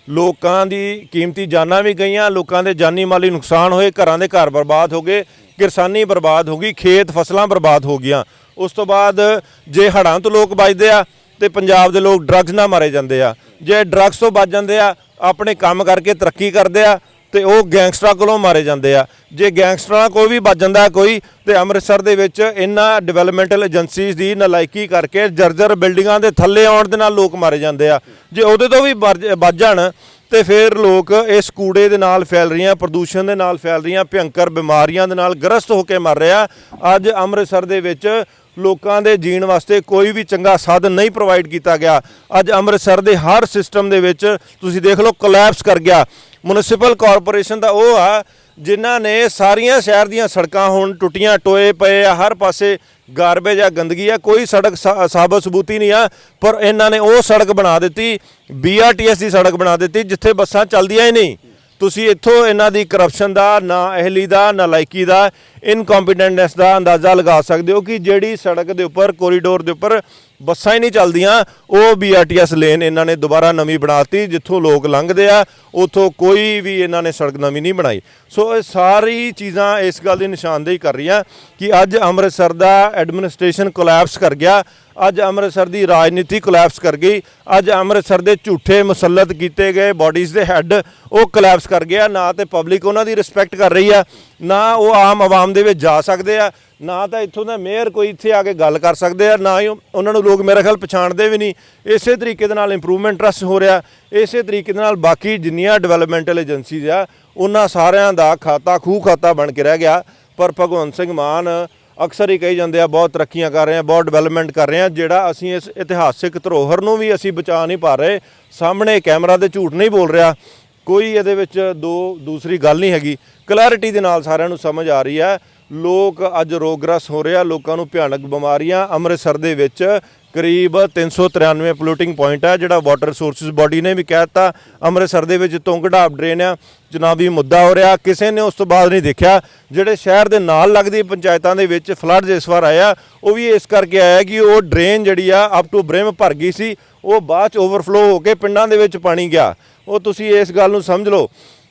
ਲੋਕਾਂ ਦੀ ਕੀਮਤੀ ਜਾਨਾਂ ਵੀ ਗਈਆਂ, ਲੋਕਾਂ ਦੇ ਜਾਨੀ ਮਾਲੀ ਨੁਕਸਾਨ ਹੋਏ, ਘਰਾਂ ਦੇ ਘਰ ਬਰਬਾਦ ਹੋ ਗਏ, ਕਿਰਸਾਨੀ ਬਰਬਾਦ ਹੋ ਗਈ, ਖੇਤ ਫਸਲਾਂ ਬਰਬਾਦ ਹੋ ਗਈਆਂ। ਉਸ ਤੋਂ ਬਾਅਦ ਜੇ ਹੜ੍ਹਾਂ ਤੋਂ ਲੋਕ ਬਚਦੇ ਆ, ਤੇ ਪੰਜਾਬ ਦੇ ਲੋਕ ਡਰੱਗਸ ਨਾਲ ਮਾਰੇ ਜਾਂਦੇ ਆ। ਜੇ ਡਰੱਗਸ ਤੋਂ ਬਚ ਜਾਂਦੇ ਆ, ਆਪਣੇ ਕੰਮ ਕਰਕੇ ਤਰੱਕੀ ਕਰਦੇ ਆ ਤੇ ਉਹ ਗੈਂਗਸਟਰਾਂ ਕੋਲੋਂ ਮਾਰੇ ਜਾਂਦੇ ਆ। ਜੇ ਗੈਂਗਸਟਰਾਂ ਕੋਈ ਵੀ ਵੱਜ ਜਾਂਦਾ ਕੋਈ, ਤੇ ਅੰਮ੍ਰਿਤਸਰ ਦੇ ਵਿੱਚ ਇਹਨਾਂ ਡਿਵੈਲਪਮੈਂਟਲ ਏਜੰਸੀਜ਼ ਦੀ ਨਲਾਇਕੀ ਕਰਕੇ ਜਰਜਰ ਬਿਲਡਿੰਗਾਂ ਦੇ ਥੱਲੇ ਆਉਣ ਦੇ ਨਾਲ ਲੋਕ ਮਾਰੇ ਜਾਂਦੇ ਆ। ਜੇ ਉਹਦੇ ਤੋਂ ਵੀ ਮਰ- ਵੱਜ ਜਾਣ, ਤੇ ਫਿਰ ਲੋਕ ਇਸ ਕੂੜੇ ਦੇ ਨਾਲ ਫੈਲ ਰਹੀਆਂ, ਪ੍ਰਦੂਸ਼ਣ ਦੇ ਨਾਲ ਫੈਲ ਰਹੀਆਂ, ਭਿਅੰਕਰ ਬਿਮਾਰੀਆਂ ਦੇ ਨਾਲ ਗ੍ਰਸਤ ਹੋ ਕੇ ਮਰ ਰਿਹਾ। ਅੱਜ ਅੰਮ੍ਰਿਤਸਰ ਦੇ ਵਿੱਚ ਲੋਕਾਂ ਦੇ ਜੀਣ ਵਾਸਤੇ ਕੋਈ ਵੀ ਚੰਗਾ ਸਾਧਨ ਨਹੀਂ ਪ੍ਰੋਵਾਈਡ ਕੀਤਾ ਗਿਆ। ਅੱਜ ਅੰਮ੍ਰਿਤਸਰ ਦੇ ਹਰ ਸਿਸਟਮ ਦੇ ਵਿੱਚ ਤੁਸੀਂ ਦੇਖ ਲਓ ਕੋਲੈਪਸ ਕਰ ਗਿਆ। ਮਿਊਨਿਸਪਲ ਕਾਰਪੋਰੇਸ਼ਨ ਦਾ ਉਹ ਆ, ਜਿਨ੍ਹਾਂ ਨੇ ਸਾਰੀਆਂ ਸ਼ਹਿਰ ਦੀਆਂ ਸੜਕਾਂ ਹੁਣ ਟੁੱਟੀਆਂ, ਟੋਏ ਪਏ ਆ, ਹਰ ਪਾਸੇ ਗਾਰਬੇਜ ਆ, ਗੰਦਗੀ ਆ, ਕੋਈ ਸੜਕ ਸਾਬਤ ਸਬੂਤੀ ਨਹੀਂ ਆ, ਪਰ ਇਹਨਾਂ ਨੇ ਉਹ ਸੜਕ ਬਣਾ ਦਿੱਤੀ ਬੀਆਰਟੀਐਸ ਦੀ ਸੜਕ ਬਣਾ ਦਿੱਤੀ, ਜਿੱਥੇ ਬੱਸਾਂ ਚੱਲਦੀਆਂ ਹੀ ਨਹੀਂ। ਤੁਸੀਂ ਇੱਥੋਂ ਇਹਨਾਂ ਦੀ ਕਰਪਸ਼ਨ ਦਾ, ਨਾ ਅਹਲੀ ਦਾ, ਨਾ ਲਾਇਕੀ ਦਾ ਇਨਕੰਪੀਟੈਂਟਨੈਸ ਦਾ ਅੰਦਾਜ਼ਾ ਲਗਾ ਸਕਦੇ ਹੋ ਕਿ ਜਿਹੜੀ ਸੜਕ ਦੇ ਉੱਪਰ ਕੋਰੀਡੋਰ ਦੇ ਉੱਪਰ ਬੱਸਾਂ ਹੀ ਨਹੀਂ ਚੱਲਦੀਆਂ, ਉਹ ਬੀਆਰਟੀਐਸ ਲੇਨ ਇਹਨਾਂ ਨੇ ਦੁਬਾਰਾ ਨਵੀਂ ਬਣਾਤੀ, ਜਿੱਥੋਂ ਲੋਕ ਲੰਘਦੇ ਆ, ਉੱਥੋਂ ਕੋਈ ਵੀ ਇਹਨਾਂ ਨੇ ਸੜਕ ਨਵੀਂ ਨਹੀਂ ਬਣਾਈ। ਸੋ ਇਹ ਸਾਰੀ ਚੀਜ਼ਾਂ ਇਸ ਗੱਲ ਦੀ ਨਿਸ਼ਾਨਦੇਹੀ ਕਰ ਰਹੀਆਂ ਕਿ ਅੱਜ ਅੰਮ੍ਰਿਤਸਰ ਦਾ ਐਡਮਿਨਿਸਟ੍ਰੇਸ਼ਨ ਕੋਲੈਪਸ ਕਰ ਗਿਆ, ਅੱਜ ਅੰਮ੍ਰਿਤਸਰ ਦੀ ਰਾਜਨੀਤੀ ਕੋਲੈਪਸ ਕਰ ਗਈ, ਅੱਜ ਅੰਮ੍ਰਿਤਸਰ ਦੇ ਝੂਠੇ ਮੁਸੱਲਤ ਕੀਤੇ ਗਏ ਬਾਡੀਜ਼ ਦੇ ਹੈੱਡ ਉਹ ਕੋਲੈਪਸ ਕਰ ਗਿਆ, ਨਾ ਤੇ ਪਬਲਿਕ ਉਹਨਾਂ ਦੀ ਰਿਸਪੈਕਟ ਕਰ ਰਹੀ ਆ। ਨਾ ਉਹ ਆਮ ਆਵਾਮ ਦੇ ਵਿੱਚ ਜਾ ਸਕਦੇ ਆ, ਨਾ ਤਾਂ ਇੱਥੋਂ ਦਾ ਮੇਅਰ ਕੋਈ ਇੱਥੇ ਆ ਕੇ ਗੱਲ ਕਰ ਸਕਦੇ ਆ, ਨਾ ਹੀ ਉਹਨਾਂ ਨੂੰ ਲੋਕ ਮੇਰੇ ਖਿਆਲ ਪਛਾਣਦੇ ਵੀ ਨਹੀਂ। ਇਸੇ ਤਰੀਕੇ ਦੇ ਨਾਲ ਇੰਪਰੂਵਮੈਂਟ ਟਰਸਟ ਹੋ ਰਿਹਾ, ਇਸੇ ਤਰੀਕੇ ਦੇ ਨਾਲ ਬਾਕੀ ਜਿੰਨੀਆਂ ਡਿਵੈਲਪਮੈਂਟਲ ਏਜੰਸੀਜ਼ ਆ, ਉਹਨਾਂ ਸਾਰਿਆਂ ਦਾ ਖਾਤਾ ਖੂਹ ਖਾਤਾ ਬਣ ਕੇ ਰਹਿ ਗਿਆ। ਪਰ ਭਗਵੰਤ ਸਿੰਘ ਮਾਨ ਅਕਸਰ ਹੀ ਕਹੀ ਜਾਂਦੇ ਆ, ਬਹੁਤ ਤਰੱਕੀਆਂ ਕਰ ਰਹੇ ਆ, ਬਹੁਤ ਡਿਵੈਲਪਮੈਂਟ ਕਰ ਰਹੇ ਆ, ਜਿਹੜਾ ਅਸੀਂ ਇਸ ਇਤਿਹਾਸਿਕ ਧਰੋਹਰ ਨੂੰ ਵੀ ਅਸੀਂ ਬਚਾ ਨਹੀਂ ਪਾ ਰਹੇ, ਸਾਹਮਣੇ ਕੈਮਰਾ ਤੇ ਝੂਠ ਨਹੀਂ ਬੋਲ ਰਿਹਾ। ਕੋਈ ਇਹਦੇ ਵਿੱਚ ਦੋ, ਦੂਸਰੀ ਗੱਲ ਨਹੀਂ ਹੈਗੀ। ਕਲੈਰਿਟੀ ਦੇ ਨਾਲ ਸਾਰਿਆਂ ਨੂੰ ਸਮਝ ਆ ਰਹੀ ਹੈ। ਲੋਕ ਅੱਜ ਰੋਗਗ੍ਰਸਤ ਹੋ ਰਿਹਾ ਲੋਕਾਂ ਨੂੰ ਭਿਆਨਕ ਬਿਮਾਰੀਆਂ। ਅੰਮ੍ਰਿਤਸਰ ਦੇ ਵਿੱਚ ਕਰੀਬ 393 ਪੋਲੂਟਿੰਗ ਪੁਆਇੰਟ ਹੈ ਜਿਹੜਾ ਵਾਟਰ ਰਿਸੋਰਸਸ ਬਾਡੀ ਨੇ ਵੀ ਕਹਿ ਦਿੱਤਾ। ਅੰਮ੍ਰਿਤਸਰ ਦੇ ਵਿੱਚ ਤੁੰਗੜਾਬ ਡਰੇਨ ਆ, ਜਨਾਬੀ ਮੁੱਦਾ ਹੋ ਰਿਹਾ। ਕਿਸੇ ਨੇ ਉਸ ਤੋਂ ਬਾਅਦ ਨਹੀਂ ਦੇਖਿਆ। ਜਿਹੜੇ ਸ਼ਹਿਰ ਦੇ ਨਾਲ ਲੱਗਦੀ ਪੰਚਾਇਤਾਂ ਦੇ ਵਿੱਚ ਫਲੱਡ ਇਸ ਵਾਰ ਆਇਆ, ਉਹ ਵੀ ਇਸ ਕਰਕੇ ਆਇਆ ਕਿ ਉਹ ਡਰੇਨ ਜਿਹੜੀ ਆ ਅਪ ਟੂ ਬ੍ਰਿਮ ਭਰ ਗਈ ਸੀ। ਉਹ ਬਾਅਦ ਚ ਓਵਰਫਲੋ ਹੋ ਕੇ ਪਿੰਡਾਂ ਦੇ ਵਿੱਚ ਪਾਣੀ ਗਿਆ। ਉਹ ਤੁਸੀਂ ਇਸ ਗੱਲ ਨੂੰ ਸਮਝ ਲਓ।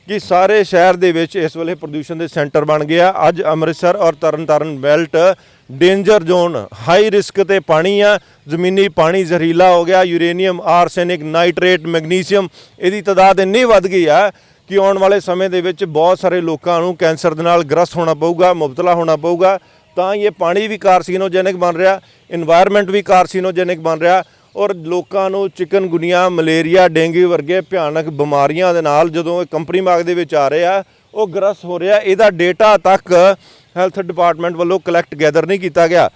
ਕਿ ਸਾਰੇ ਸ਼ਹਿਰ ਦੇ ਵਿੱਚ ਇਸ ਵੇਲੇ ਪ੍ਰਦੂਸ਼ਣ ਦੇ ਸੈਂਟਰ ਬਣ ਗਿਆ। ਅੱਜ ਅੰਮ੍ਰਿਤਸਰ ਔਰ Tarn Taran belt danger zone, high risk ਤੇ ਪਾਣੀ ਆ। ਜ਼ਮੀਨੀ ਪਾਣੀ ਜ਼ਹਿਰੀਲਾ ਹੋ ਗਿਆ। ਯੂਰੇਨੀਅਮ ਆਰਸੈਨਿਕ ਨਾਈਟ੍ਰੇਟ ਮੈਗਨੀਸ਼ੀਅਮ, ਇਹਦੀ ਤਦਾਦ ਇੰਨੀ ਵੱਧ ਗਈ ਆ ਕਿ ਆਉਣ ਵਾਲੇ ਸਮੇਂ ਦੇ ਵਿੱਚ ਬਹੁਤ ਸਾਰੇ ਲੋਕਾਂ ਨੂੰ ਕੈਂਸਰ ਦੇ ਨਾਲ ਗ੍ਰਸਤ ਹੋਣਾ ਪਊਗਾ, ਮੁਬਤਲਾ ਹੋਣਾ ਪਊਗਾ। ਤਾਂ ਇਹ ਪਾਣੀ ਵੀ ਕਾਰਸੀਨੋਜੈਨਿਕ ਬਣ ਰਿਹਾ এনवायरमेंट ਵੀ ਕਾਰਸੀਨੋਜੈਨਿਕ ਬਣ ਰਿਹਾ। ਔਰ ਲੋਕਾਂ ਨੂੰ ਚਿਕਨ ਚਿਕਨਗੁਨੀਆ ਮਲੇਰੀਆ, ਡੇਂਗੂ ਵਰਗੇ ਭਿਆਨਕ ਬਿਮਾਰੀਆਂ ਦੇ ਨਾਲ ਜਦੋਂ ਇਹ ਕੰਪਨੀ ਮਾਗ ਦੇ ਵਿੱਚ ਆ ਰਿਹਾ, ਉਹ ਗ੍ਰਸ ਹੋ ਰਿਹਾ, ਇਹਦਾ ਡੇਟਾ ਤੱਕ ਹੈਲਥ ਡਿਪਾਰਟਮੈਂਟ ਵੱਲੋਂ ਕਲੈਕਟ ਗੈਦਰ ਨਹੀਂ ਕੀਤਾ ਗਿਆ।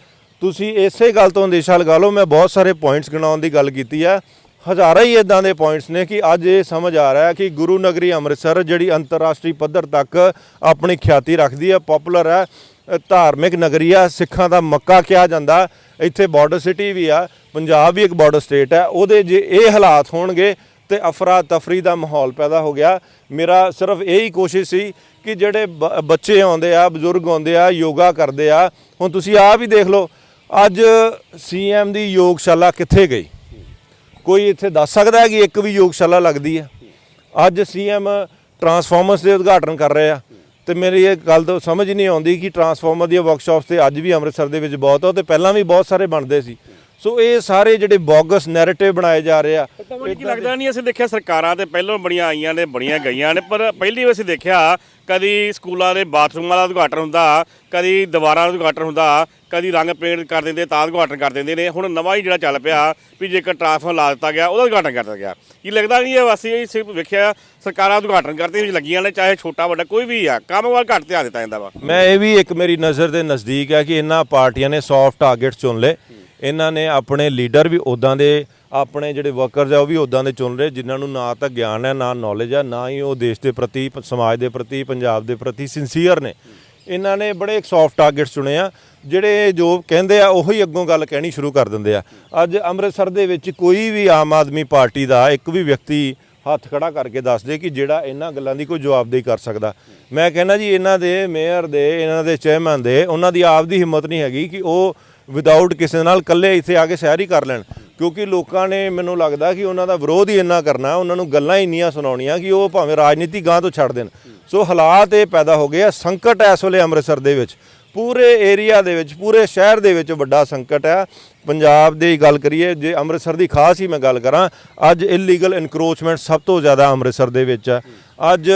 ਤੁਸੀਂ ਇਸੇ ਗੱਲ ਤੋਂ ਅੰਦੇਸ਼ਾ ਲਗਾ ਲਓ, ਮੈਂ ਬਹੁਤ ਸਾਰੇ ਪੁਆਇੰਟਸ ਗਿਣਾਉਣ ਦੀ ਗੱਲ ਕੀਤੀ ਆ। ਹਜ਼ਾਰਾਂ ਹੀ ਇਦਾਂ ਦੇ ਪੁਆਇੰਟਸ ਨੇ ਕਿ ਅੱਜ ਇਹ ਸਮਝ ਆ ਰਿਹਾ ਕਿ ਗੁਰੂ ਨਗਰੀ ਅੰਮ੍ਰਿਤਸਰ, ਜਿਹੜੀ ਅੰਤਰਰਾਸ਼ਟਰੀ ਪੱਧਰ ਤੱਕ ਆਪਣੀ ਖਿਆਤੀ ਰੱਖਦੀ ਹੈ ਪਪੂਲਰ ਹੈ ਧਾਰਮਿਕ ਨਗਰੀ ਆ, ਸਿੱਖਾਂ ਦਾ ਮੱਕਾ ਕਿਹਾ ਜਾਂਦਾ। ਇੱਥੇ ਬਾਰਡਰ ਸਿਟੀ ਵੀ ਆ, ਪੰਜਾਬ ਵੀ ਇੱਕ ਬਾਰਡਰ ਸਟੇਟ ਹੈ, ਉਹਦੇ ਜੇ ਇਹ ਹਾਲਾਤ ਹੋਣਗੇ ਤੇ ਅਫਰਾ ਤਫਰੀ ਦਾ ਮਾਹੌਲ ਪੈਦਾ ਹੋ ਗਿਆ। ਮੇਰਾ ਸਿਰਫ ਇਹੀ ਕੋਸ਼ਿਸ਼ ਸੀ ਕਿ ਜਿਹੜੇ ਬ- ਬੱਚੇ ਆਉਂਦੇ ਆ, ਬਜ਼ੁਰਗ ਆਉਂਦੇ ਆ, ਯੋਗਾ ਕਰਦੇ ਆ, ਹੁਣ ਤੁਸੀਂ ਆਪ ਹੀ ਦੇਖ ਲਓ, ਅੱਜ ਸੀਐਮ ਦੀ ਯੋਗਸ਼ਾਲਾ ਕਿੱਥੇ ਗਈ? ਕੋਈ ਇੱਥੇ ਦੱਸ ਸਕਦਾ ਹੈ ਕਿ ਇੱਕ ਵੀ ਯੋਗਸ਼ਾਲਾ ਲੱਗਦੀ ਹੈ? ਅੱਜ ਸੀਐਮ ਟਰਾਂਸਫਾਰਮਰਸ ਦੇ ਉਦਘਾਟਨ ਕਰ ਰਹੇ ਆ। ਤੇ ਮੇਰੀ ਇਹ ਗੱਲ ਤੋਂ ਸਮਝ ਨਹੀਂ ਆਉਂਦੀ ਕਿ ਟਰਾਂਸਫਾਰਮਰ ਦੀਆਂ ਵਰਕਸ਼ਾਪਸ ਤੇ ਅੱਜ ਵੀ ਅੰਮ੍ਰਿਤਸਰ ਦੇ ਵਿੱਚ ਬਹੁਤ ਆ ਤੇ ਪਹਿਲਾਂ ਵੀ ਬਹੁਤ ਸਾਰੇ ਬਣਦੇ ਸੀ। ਸੋ ਇਹ ਸਾਰੇ ਜਿਹੜੇ ਬੋਗਸ ਨੈਰੇਟਿਵ ਬਣਾਏ ਜਾ ਰਹੇ ਆ ਕੀ ਲੱਗਦਾ ਨਹੀਂ ਅਸੀਂ ਦੇਖਿਆ ਸਰਕਾਰਾਂ ਤੇ ਪਹਿਲਾਂ ਬੜੀਆਂ ਆਈਆਂ ਨੇ ਬੜੀਆਂ ਗਈਆਂ ਨੇ ਪਰ ਪਹਿਲੀ ਵਾਰ ਅਸੀਂ ਦੇਖਿਆ ਕਦੀ ਸਕੂਲਾਂ ਦੇ ਬਾਥਰੂਮਾਂ ਦਾ ਉਦਘਾਟਨ ਹੁੰਦਾ, ਕਦੀ ਦੀਵਾਰਾਂ ਦਾ ਉਦਘਾਟਨ ਹੁੰਦਾ, ਕਦੀ ਰੰਗ ਪੇਂਟ ਕਰ ਦਿੰਦੇ ਤਾਂ ਉਦਘਾਟਨ ਕਰ ਦਿੰਦੇ ਨੇ। ਹੁਣ ਨਵਾਂ ਹੀ ਜਿਹੜਾ ਚੱਲ ਪਿਆ ਵੀ ਜੇਕਰ ਟ੍ਰਾਂਸਫਰ ਲਾ ਦਿੱਤਾ ਗਿਆ, ਉਹਦਾ ਉਦਘਾਟਨ ਕਰ ਦਿੱਤਾ ਗਿਆ। ਕੀ ਲੱਗਦਾ ਨਹੀਂ ਇਹ ਅਸੀਂ ਸਿਰਫ ਵੇਖਿਆ ਸਰਕਾਰਾਂ ਉਦਘਾਟਨ ਕਰਦੀਆਂ ਵਿੱਚ ਲੱਗੀਆਂ ਨੇ, ਚਾਹੇ ਛੋਟਾ ਵੱਡਾ ਕੋਈ ਵੀ ਆ ਕੰਮ ਵੱਲ ਘੱਟ ਧਿਆਨ ਦਿੱਤਾ ਜਾਂਦਾ ਵਾ। ਮੈਂ ਇਹ ਵੀ ਇੱਕ ਮੇਰੀ ਨਜ਼ਰ ਦੇ ਨਜ਼ਦੀਕ ਹੈ ਕਿ ਇਹਨਾਂ ਪਾਰਟੀਆਂ ਨੇ ਸੌਫਟ ਟਾਰਗੇਟਸ ਚੁਣ ਲਏ। ਇਹਨਾਂ ਨੇ ਆਪਣੇ ਲੀਡਰ ਵੀ ਉਦਾਂ ਦੇ ਆਪਣੇ ਜਿਹੜੇ ਵਰਕਰਸ ਆ, ਉਹ ਵੀ ਉਦਾਂ ਦੇ ਚੁਣ ਰਹੇ, ਜਿਨ੍ਹਾਂ ਨੂੰ ਨਾ ਤਾਂ ਗਿਆਨ ਹੈ, ਨਾ ਨੌਲੇਜ ਹੈ, ਨਾ ਹੀ ਉਹ ਦੇਸ਼ ਦੇ ਪ੍ਰਤੀ ਸਮਾਜ ਦੇ ਪ੍ਰਤੀ, ਪੰਜਾਬ ਦੇ ਪ੍ਰਤੀ ਸਿੰਸੀਅਰ ਨੇ। ਇਹਨਾਂ ਨੇ ਬੜੇ ਸੌਫਟ ਟਾਰਗੇਟਸ ਚੁਣੇ ਆ, ਜਿਹੜੇ ਜੋ ਕਹਿੰਦੇ ਆ, ਉਹੀ ਅੱਗੋਂ ਗੱਲ ਕਹਿਣੀ ਸ਼ੁਰੂ ਕਰ ਦਿੰਦੇ ਆ। ਅੱਜ ਅੰਮ੍ਰਿਤਸਰ ਦੇ ਵਿੱਚ ਕੋਈ ਵੀ ਆਮ ਆਦਮੀ ਪਾਰਟੀ ਦਾ, ਇੱਕ ਵੀ ਵਿਅਕਤੀ ਹੱਥ ਖੜਾ ਕਰਕੇ ਦੱਸ ਦੇ ਕਿ ਜਿਹੜਾ ਇਹਨਾਂ ਗੱਲਾਂ ਦੀ ਕੋਈ ਜਵਾਬਦੇਹੀ ਕਰ ਸਕਦਾ। ਮੈਂ ਕਹਿੰਦਾ ਜੀ, ਇਹਨਾਂ ਦੇ ਮੇਅਰ ਦੇ, ਇਹਨਾਂ ਦੇ ਚੇਅਰਮੈਨ ਦੇ, ਉਹਨਾਂ ਦੀ ਆਪ ਦੀ ਹਿੰਮਤ ਨਹੀਂ ਹੈਗੀ ਕਿ ਉਹ ਵਿਦਆਊਟ ਕਿਸੇ ਨਾਲ ਇਕੱਲੇ ਇੱਥੇ ਆ ਕੇ ਸ਼ਹਿਰ ਹੀ ਕਰ ਲੈਣ। ਕਿਉਂਕਿ ਲੋਕਾਂ ਨੇ ਮੈਨੂੰ ਲੱਗਦਾ ਕਿ ਉਹਨਾਂ ਦਾ ਵਿਰੋਧ ਹੀ ਇੰਨਾ ਕਰਨਾ, ਉਹਨਾਂ ਨੂੰ ਗੱਲਾਂ ਹੀ ਇੰਨੀਆਂ ਸੁਣਾਉਣੀਆਂ ਕਿ ਉਹ ਭਾਵੇਂ ਰਾਜਨੀਤੀ ਗਾਂ ਤੋਂ ਛੱਡ ਦੇਣ। ਸੋ ਹਾਲਾਤ ਇਹ ਪੈਦਾ ਹੋ ਗਏ ਆ ਸੰਕਟ ਇਸ ਵੇਲੇ ਅੰਮ੍ਰਿਤਸਰ ਦੇ ਵਿੱਚ। ਪੂਰੇ ਏਰੀਆ ਦੇ ਵਿੱਚ, ਪੂਰੇ ਸ਼ਹਿਰ ਦੇ ਵਿੱਚ ਵੱਡਾ ਸੰਕਟ ਹੈ ਪੰਜਾਬ ਦੀ ਗੱਲ ਕਰੀਏ, ਜੇ ਅੰਮ੍ਰਿਤਸਰ ਦੀ ਖਾਸ ਹੀ ਮੈਂ ਗੱਲ ਕਰਾਂ, ਅੱਜ ਇਲੀਗਲ ਇਨਕਰੋਚਮੈਂਟ ਸਭ ਤੋਂ ਜ਼ਿਆਦਾ ਅੰਮ੍ਰਿਤਸਰ ਦੇ ਵਿੱਚ ਹੈ ਅੱਜ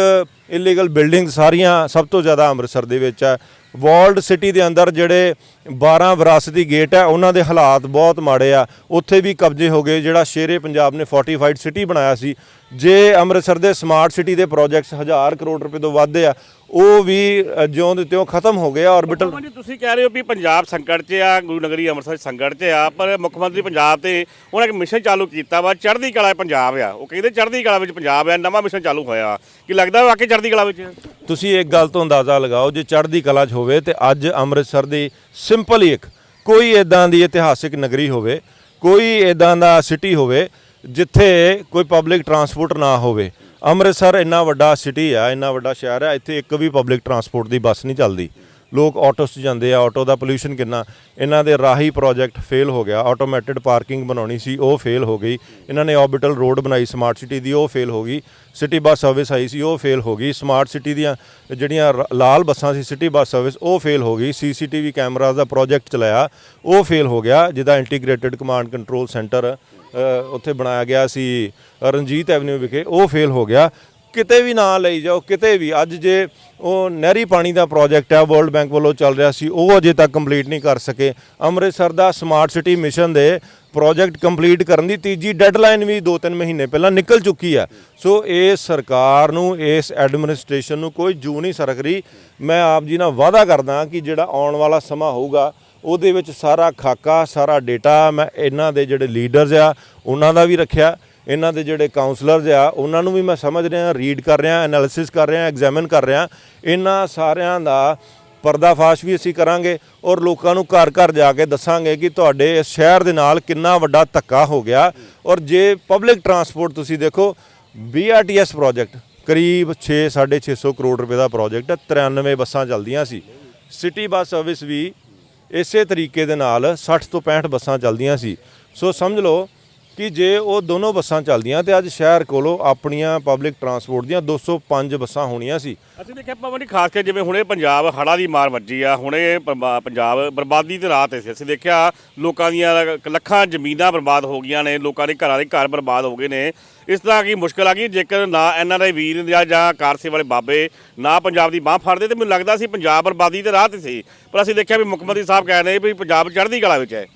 ਇਲੀਗਲ ਬਿਲਡਿੰਗ ਸਾਰੀਆਂ ਸਭ ਤੋਂ ਜ਼ਿਆਦਾ ਅੰਮ੍ਰਿਤਸਰ ਦੇ ਵਿੱਚ ਹੈ ਵਰਲਡ ਸਿਟੀ ਦੇ ਅੰਦਰ ਜਿਹੜੇ 12 ਵਿਰਾਸਤੀ ਗੇਟ ਹੈ, ਉਹਨਾਂ ਦੇ ਹਾਲਾਤ ਬਹੁਤ ਮਾੜੇ ਆ। ਉੱਥੇ ਵੀ ਕਬਜ਼ੇ ਹੋ ਗਏ, ਜਿਹੜਾ ਸ਼ੇਰੇ ਪੰਜਾਬ ਨੇ ਫੋਰਟੀਫਾਈਡ ਸਿਟੀ ਬਣਾਇਆ ਸੀ। ਜੇ ਅੰਮ੍ਰਿਤਸਰ ਦੇ ਸਮਾਰਟ ਸਿਟੀ ਦੇ ਪ੍ਰੋਜੈਕਟਸ ਹਜ਼ਾਰ ਕਰੋੜ ਰੁਪਏ ਤੋਂ ਵੱਧ ਆ ਉਹ ਵੀ ਜਿਉਂ ਦੇ ਤਿਉਂ ਖਤਮ ਹੋ ਗਏ ਆਰਬਿਟਲ ਪਵਨ ਜੀ ਤੁਸੀਂ ਕਹਿ ਰਹੇ ਹੋ ਵੀ ਪੰਜਾਬ ਸੰਕਟ 'ਚ ਆ ਗੁਰੂ ਨਗਰੀ ਅੰਮ੍ਰਿਤਸਰ ਸੰਕਟ 'ਚ ਆ ਪਰ ਮੁੱਖ ਮੰਤਰੀ ਪੰਜਾਬ ਤੇ ਉਹਨਾਂ ਇੱਕ ਮਿਸ਼ਨ ਚਾਲੂ ਕੀਤਾ ਵਾ ਚੜ੍ਹਦੀ ਕਲਾ ਪੰਜਾਬ ਆ। ਉਹ ਕਹਿੰਦੇ ਚੜ੍ਹਦੀ ਕਲਾ ਵਿੱਚ ਪੰਜਾਬ ਆ ਨਵਾਂ ਮਿਸ਼ਨ ਚਾਲੂ ਹੋਇਆ। ਕੀ ਲੱਗਦਾ ਵਾਕਈ ਚੜ੍ਹਦੀ ਕਲਾ ਵਿੱਚ? ਤੁਸੀਂ ਇੱਕ ਗੱਲ ਤੋਂ ਅੰਦਾਜ਼ਾ ਲਗਾਓ ਜੇ ਚੜ੍ਹਦੀ ਕਲਾ 'ਚ ਹੋਵੇ ਤੇ ਅੱਜ ਅੰਮ੍ਰਿਤਸਰ ਦੀ ਸਿੰਪਲ ਹੀ ਇੱਕ ਕੋਈ ਇਦਾਂ ਦੀ ਇਤਿਹਾਸਿਕ ਨਗਰੀ ਹੋਵੇ ਕੋਈ ਇਦਾਂ ਦਾ ਸਿਟੀ ਹੋਵੇ ਜਿੱਥੇ ਕੋਈ ਪਬਲਿਕ ਟਰਾਂਸਪੋਰਟ ਨਾ ਹੋਵੇ। ਅੰਮ੍ਰਿਤਸਰ ਇੰਨਾ ਵੱਡਾ ਸਿਟੀ ਆ, ਇੰਨਾ ਵੱਡਾ ਸ਼ਹਿਰ ਆ, ਇੱਥੇ ਇੱਕ ਵੀ ਪਬਲਿਕ ਟਰਾਂਸਪੋਰਟ ਦੀ ਬੱਸ ਨਹੀਂ ਚੱਲਦੀ। ਲੋਕ ਆਟੋ 'ਚ ਜਾਂਦੇ ਆ ਆਟੋ ਦਾ ਪੋਲੂਸ਼ਨ ਕਿੰਨਾ? ਇਹਨਾਂ ਦੇ ਰਾਹੀ ਪ੍ਰੋਜੈਕਟ ਫੇਲ ਹੋ ਗਿਆ ਆਟੋਮੈਟਿਡ ਪਾਰਕਿੰਗ ਬਣਾਉਣੀ ਸੀ, ਉਹ ਫੇਲ ਹੋ ਗਈ। ਇਹਨਾਂ ਨੇ ਆਰਬਿਟਲ ਰੋਡ ਬਣਾਈ ਸਮਾਰਟ ਸਿਟੀ ਦੀ, ਉਹ ਫੇਲ ਹੋ ਗਈ। ਸਿਟੀ ਬੱਸ ਸਰਵਿਸ ਆਈ ਸੀ, ਉਹ ਫੇਲ ਹੋ ਗਈ। ਸਮਾਰਟ ਸਿਟੀ ਦੀਆਂ ਜਿਹੜੀਆਂ ਰ- ਲਾਲ ਬੱਸਾਂ ਸੀ ਸਿਟੀ ਬੱਸ ਸਰਵਿਸ ਉਹ ਫੇਲ ਹੋ ਗਈ। ਸੀਸੀਟੀਵੀ ਕੈਮਰਾਜ਼ ਦਾ ਪ੍ਰੋਜੈਕਟ ਚਲਾਇਆ, ਉਹ ਫੇਲ ਹੋ ਗਿਆ, ਜਿਹਦਾ ਇੰਟੀਗ੍ਰੇਟਿਡ ਕਮਾਂਡ ਕੰਟਰੋਲ ਸੈਂਟਰ ਉੱਥੇ ਬਣਾਇਆ ਗਿਆ ਸੀ ਰਣਜੀਤ ਐਵਨਿਊ ਵਿਖੇ, ਉਹ ਫੇਲ ਹੋ ਗਿਆ। ਕਿਤੇ ਵੀ ਨਾ ਲਈ ਜਾਓ, ਕਿਤੇ ਵੀ। ਅੱਜ ਜੇ ਉਹ ਨਹਿਰੀ ਪਾਣੀ ਦਾ ਪ੍ਰੋਜੈਕਟ ਹੈ ਵਰਲਡ ਬੈਂਕ ਵੱਲੋਂ ਚੱਲ ਰਿਹਾ ਸੀ, ਉਹ ਅਜੇ ਤੱਕ ਕੰਪਲੀਟ ਨਹੀਂ ਕਰ ਸਕੇ। ਅੰਮ੍ਰਿਤਸਰ ਦਾ ਸਮਾਰਟ ਸਿਟੀ ਮਿਸ਼ਨ ਦੇ ਪ੍ਰੋਜੈਕਟ ਕੰਪਲੀਟ ਕਰਨ ਦੀ ਤੀਜੀ ਡੈਡਲਾਈਨ ਵੀ 2-3 ਮਹੀਨੇ ਪਹਿਲਾਂ ਨਿਕਲ ਚੁੱਕੀ ਹੈ। ਸੋ ਇਸ ਸਰਕਾਰ ਨੂੰ, ਇਸ ਐਡਮਿਨਿਸਟ੍ਰੇਸ਼ਨ ਨੂੰ ਕੋਈ ਜੂ ਨਹੀਂ ਸਰਕ ਰਹੀ। ਮੈਂ ਆਪ ਜੀ ਨਾਲ ਵਾਅਦਾ ਕਰਦਾ ਕਿ ਜਿਹੜਾ ਆਉਣ ਵਾਲਾ ਸਮਾਂ ਹੋਊਗਾ ਉਹਦੇ ਵਿੱਚ ਸਾਰਾ ਖਾਕਾ, ਸਾਰਾ ਡੇਟਾ ਮੈਂ ਇਹਨਾਂ ਦੇ ਜਿਹੜੇ ਲੀਡਰਸ ਆ, ਉਹਨਾਂ ਦਾ ਵੀ ਰੱਖਿਆ। ਇਹਨਾਂ ਦੇ ਜਿਹੜੇ ਕਾਉਂਸਲਰਸ ਆ, ਉਹਨਾਂ ਨੂੰ ਵੀ ਮੈਂ ਸਮਝ ਰਿਹਾ ਰੀਡ ਕਰ ਰਿਹਾ ਐਨਾਲਿਸਿਸ ਕਰ ਰਿਹਾ ਐਗਜ਼ਾਮਿਨ ਕਰ ਰਿਹਾ। ਇਹਨਾਂ ਸਾਰਿਆਂ ਦਾ ਪਰਦਾਫਾਸ਼ ਵੀ ਅਸੀਂ ਕਰਾਂਗੇ ਔਰ ਲੋਕਾਂ ਨੂੰ ਘਰ ਘਰ ਜਾ ਕੇ ਦੱਸਾਂਗੇ ਕਿ ਤੁਹਾਡੇ ਇਸ ਸ਼ਹਿਰ ਦੇ ਨਾਲ ਕਿੰਨਾ ਵੱਡਾ ਧੱਕਾ ਹੋ ਗਿਆ। ਔਰ ਜੇ ਪਬਲਿਕ ਟਰਾਂਸਪੋਰਟ ਤੁਸੀਂ ਦੇਖੋ BRTS ਪ੍ਰੋਜੈਕਟ ਕਰੀਬ 6 650 ਕਰੋੜ ਰੁਪਏ ਦਾ ਪ੍ਰੋਜੈਕਟ ਹੈ 93 ਬੱਸਾਂ ਚੱਲਦੀਆਂ ਸੀ। ਸਿਟੀ ਬੱਸ ਸਰਵਿਸ ਵੀ ਇਸੇ ਤਰੀਕੇ ਦੇ ਨਾਲ 60 ਤੋਂ 65 ਬੱਸਾਂ ਚੱਲਦੀਆਂ ਸੀ। ਸੋ ਸਮਝ ਲਓ ਕਿ ਜੇ ਉਹ ਦੋਨੋਂ ਬੱਸਾਂ ਚੱਲਦੀਆਂ ਤੇ ਅੱਜ ਸ਼ਹਿਰ ਕੋਲੋਂ ਆਪਣੀਆਂ ਪਬਲਿਕ ਟਰਾਂਸਪੋਰਟ ਦੀਆਂ 205 ਬੱਸਾਂ ਹੋਣੀਆਂ ਸੀ। ਅਸੀਂ ਦੇਖਿਆ ਪਵਨ ਖਾਸ ਕਰਕੇ ਜਿਵੇਂ ਹੁਣੇ ਪੰਜਾਬ ਹੜ੍ਹਾਂ ਦੀ ਮਾਰ ਵੱਜੀ ਆ, ਹੁਣੇ ਪੰਜਾਬ ਬਰਬਾਦੀ ਦੇ ਰਾਹ ਤੇ ਸੀ। ਅਸੀਂ ਦੇਖਿਆ ਲੋਕਾਂ ਦੀਆਂ ਲੱਖਾਂ ਜ਼ਮੀਨਾਂ ਬਰਬਾਦ ਹੋ ਗਈਆਂ ਨੇ, ਲੋਕਾਂ ਦੇ ਘਰਾਂ ਦੇ ਘਰ ਬਰਬਾਦ ਹੋ ਗਏ ਨੇ। ਇਸ ਤਰ੍ਹਾਂ ਕੀ ਮੁਸ਼ਕਲ ਆ ਗਈ, ਜੇਕਰ ਨਾ ਐਨਆਰਆਈ ਵੀਰ ਜਾਂ ਜਾਂ ਕਾਰਸੇ ਵਾਲੇ ਬਾਬੇ ਨਾ ਪੰਜਾਬ ਦੀ ਬਾਹ ਫੜਦੇ ਤੇ ਮੈਨੂੰ ਲੱਗਦਾ ਸੀ ਪੰਜਾਬ ਬਰਬਾਦੀ ਦੇ ਰਾਹ ਤੇ ਸੀ। ਪਰ ਅਸੀਂ ਦੇਖਿਆ ਵੀ ਮੁੱਖ ਮੰਤਰੀ ਸਾਹਿਬ ਕਹਿ ਰਹੇ ਵੀ ਪੰਜਾਬ ਚੜ੍ਹਦੀ ਕਲਾ ਵਿੱਚ ਹੈ।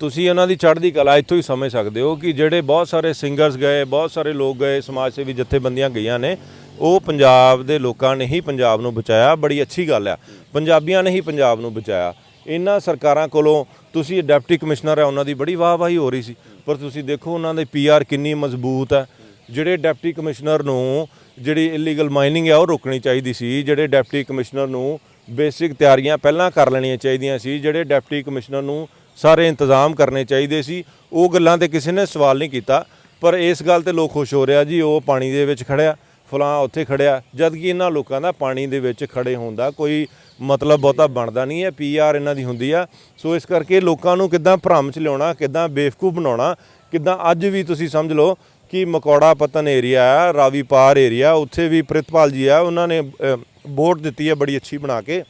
ਤੁਸੀਂ ਉਹਨਾਂ ਦੀ ਚੜ੍ਹਦੀ ਕਲਾ ਇੱਥੋਂ ਹੀ ਸਮਝ ਸਕਦੇ ਹੋ ਕਿ ਜਿਹੜੇ ਬਹੁਤ ਸਾਰੇ ਸਿੰਗਰਸ ਗਏ, ਬਹੁਤ ਸਾਰੇ ਲੋਕ ਗਏ, ਸਮਾਜ ਸੇਵੀ ਜਥੇਬੰਦੀਆਂ ਗਈਆਂ ਨੇ, ਉਹ ਪੰਜਾਬ ਦੇ ਲੋਕਾਂ ਨੇ ਹੀ ਪੰਜਾਬ ਨੂੰ ਬਚਾਇਆ। ਬੜੀ ਅੱਛੀ ਗੱਲ ਆ। ਪੰਜਾਬੀਆਂ ਨੇ ਹੀ ਪੰਜਾਬ ਨੂੰ ਬਚਾਇਆ। ਇਹਨਾਂ ਸਰਕਾਰਾਂ ਕੋਲੋਂ ਤੁਸੀਂ ਡਿਪਟੀ ਕਮਿਸ਼ਨਰ ਹੈ ਉਹਨਾਂ ਦੀ ਬੜੀ ਵਾਹਵਾਹੀ ਹੋ ਰਹੀ ਸੀ। ਪਰ ਤੁਸੀਂ ਦੇਖੋ ਉਹਨਾਂ ਦੇ ਪੀਆਰ ਕਿੰਨੀ ਮਜ਼ਬੂਤ ਹੈ ਜਿਹੜੇ ਡਿਪਟੀ ਕਮਿਸ਼ਨਰ ਨੂੰ ਜਿਹੜੀ ਇਲੀਗਲ ਮਾਈਨਿੰਗ ਹੈ ਉਹ ਰੋਕਣੀ ਚਾਹੀਦੀ ਸੀ। ਜਿਹੜੇ ਡਿਪਟੀ ਕਮਿਸ਼ਨਰ ਨੂੰ ਬੇਸਿਕ ਤਿਆਰੀਆਂ ਪਹਿਲਾਂ ਕਰ ਲੈਣੀਆਂ ਚਾਹੀਦੀਆਂ ਸੀ। ਜਿਹੜੇ ਡਿਪਟੀ ਕਮਿਸ਼ਨਰ ਨੂੰ ਸਾਰੇ ਇੰਤਜ਼ਾਮ ਕਰਨੇ ਚਾਹੀਦੇ ਸੀ। ਉਹ ਗੱਲਾਂ ਤੇ ਕਿਸੇ ਨੇ ਸਵਾਲ ਨਹੀਂ ਕੀਤਾ। ਪਰ ਇਸ ਗੱਲ ਤੇ ਲੋਕ ਖੁਸ਼ ਹੋ ਰਿਹਾ ਜੀ ਉਹ ਪਾਣੀ ਦੇ ਵਿੱਚ ਖੜਿਆ ਫਲਾਂ ਉੱਥੇ ਖੜਿਆ। ਜਦ ਕਿ ਇਹਨਾਂ ਲੋਕਾਂ ਦਾ ਪਾਣੀ ਦੇ ਵਿੱਚ ਖੜੇ ਹੋਣ ਦਾ ਕੋਈ ਮਤਲਬ ਬਹੁਤਾ ਬਣਦਾ ਨਹੀਂ ਹੈ। ਪੀਆਰ ਇਹਨਾਂ ਦੀ ਹੁੰਦੀ ਆ। ਸੋ ਇਸ ਕਰਕੇ ਲੋਕਾਂ ਨੂੰ ਕਿੱਦਾਂ ਭਰਮ ਚ ਲਿਆਉਣਾ ਕਿੱਦਾਂ ਬੇਵਕੂਫ ਬਣਾਉਣਾ ਕਿੱਦਾਂ ਅੱਜ ਵੀ ਤੁਸੀਂ ਸਮਝ ਲਓ ਕਿ ਮਕੌੜਾ ਪਤਨ ਏਰੀਆ ਹੈ ਰਾਵੀ ਪਾਰ ਏਰੀਆ ਉੱਥੇ ਵੀ ਪ੍ਰਿਤਪਾਲ ਜੀ ਆ ਉਹਨਾਂ ਨੇ ਅ, ਵੋਟ ਦਿੱਤੀ ਹੈ ਬੜੀ ਅੱਛੀ ਬਣਾ ਕੇ।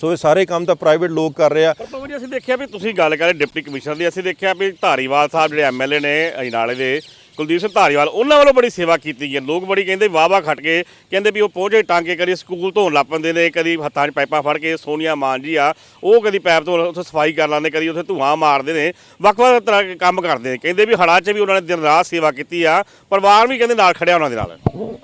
ਸੋ ਇਹ ਸਾਰੇ ਕੰਮ ਤਾਂ ਪ੍ਰਾਈਵੇਟ ਲੋਕ ਕਰ ਰਹੇ ਆ। ਪਰ ਪਵਨ ਜੀ ਅਸੀਂ ਦੇਖਿਆ ਵੀ ਤੁਸੀਂ ਗੱਲ ਕਰ ਰਹੇ ਡਿਪਟੀ ਕਮਿਸ਼ਨਰ ਦੀ, ਅਸੀਂ ਦੇਖਿਆ ਵੀ ਧਾਰੀਵਾਲ ਸਾਹਿਬ ਜਿਹੜੇ ਐਮਐਲਏ ਨੇ, ਅਜਨਾਲੇ ਦੇ ਕੁਲਦੀਪ ਸਿੰਘ ਧਾਰੀਵਾਲ, ਉਹਨਾਂ ਵੱਲੋਂ ਬੜੀ ਸੇਵਾ ਕੀਤੀ ਗਈ ਹੈ। ਲੋਕ ਬੜੀ ਕਹਿੰਦੇ ਵਾਹ ਵਾਹ ਖੱਟ ਕੇ, ਕਹਿੰਦੇ ਵੀ ਉਹ ਪਹੁੰਚੇ ਟਾਂਗੇ ਕਰੀ ਸਕੂਲ ਧੋਣ ਲੱਗ ਪੈਂਦੇ ਨੇ, ਕਦੀ ਹੱਥਾਂ 'ਚ ਪਾਈਪਾਂ ਫੜ ਕੇ ਸੋਨੀਆ ਮਾਨ ਜੀ ਆ, ਉਹ ਕਦੀ ਪੈਪ ਤੋਂ ਉੱਥੇ ਸਫ਼ਾਈ ਕਰ ਲਾਂਦੇ, ਕਦੀ ਉੱਥੇ ਧੂਆਂ ਮਾਰਦੇ ਨੇ, ਵੱਖ-ਵੱਖ ਤਰ੍ਹਾਂ ਦੇ ਕੰਮ ਕਰਦੇ ਨੇ। ਕਹਿੰਦੇ ਵੀ ਹੜ੍ਹਾਂ 'ਚ ਵੀ ਉਹਨਾਂ ਨੇ ਦਿਨ ਰਾਤ ਸੇਵਾ ਕੀਤੀ ਆ, ਪਰਿਵਾਰ ਵੀ ਕਹਿੰਦੇ ਨਾਲ ਖੜਿਆ ਉਹਨਾਂ ਦੇ ਨਾਲ।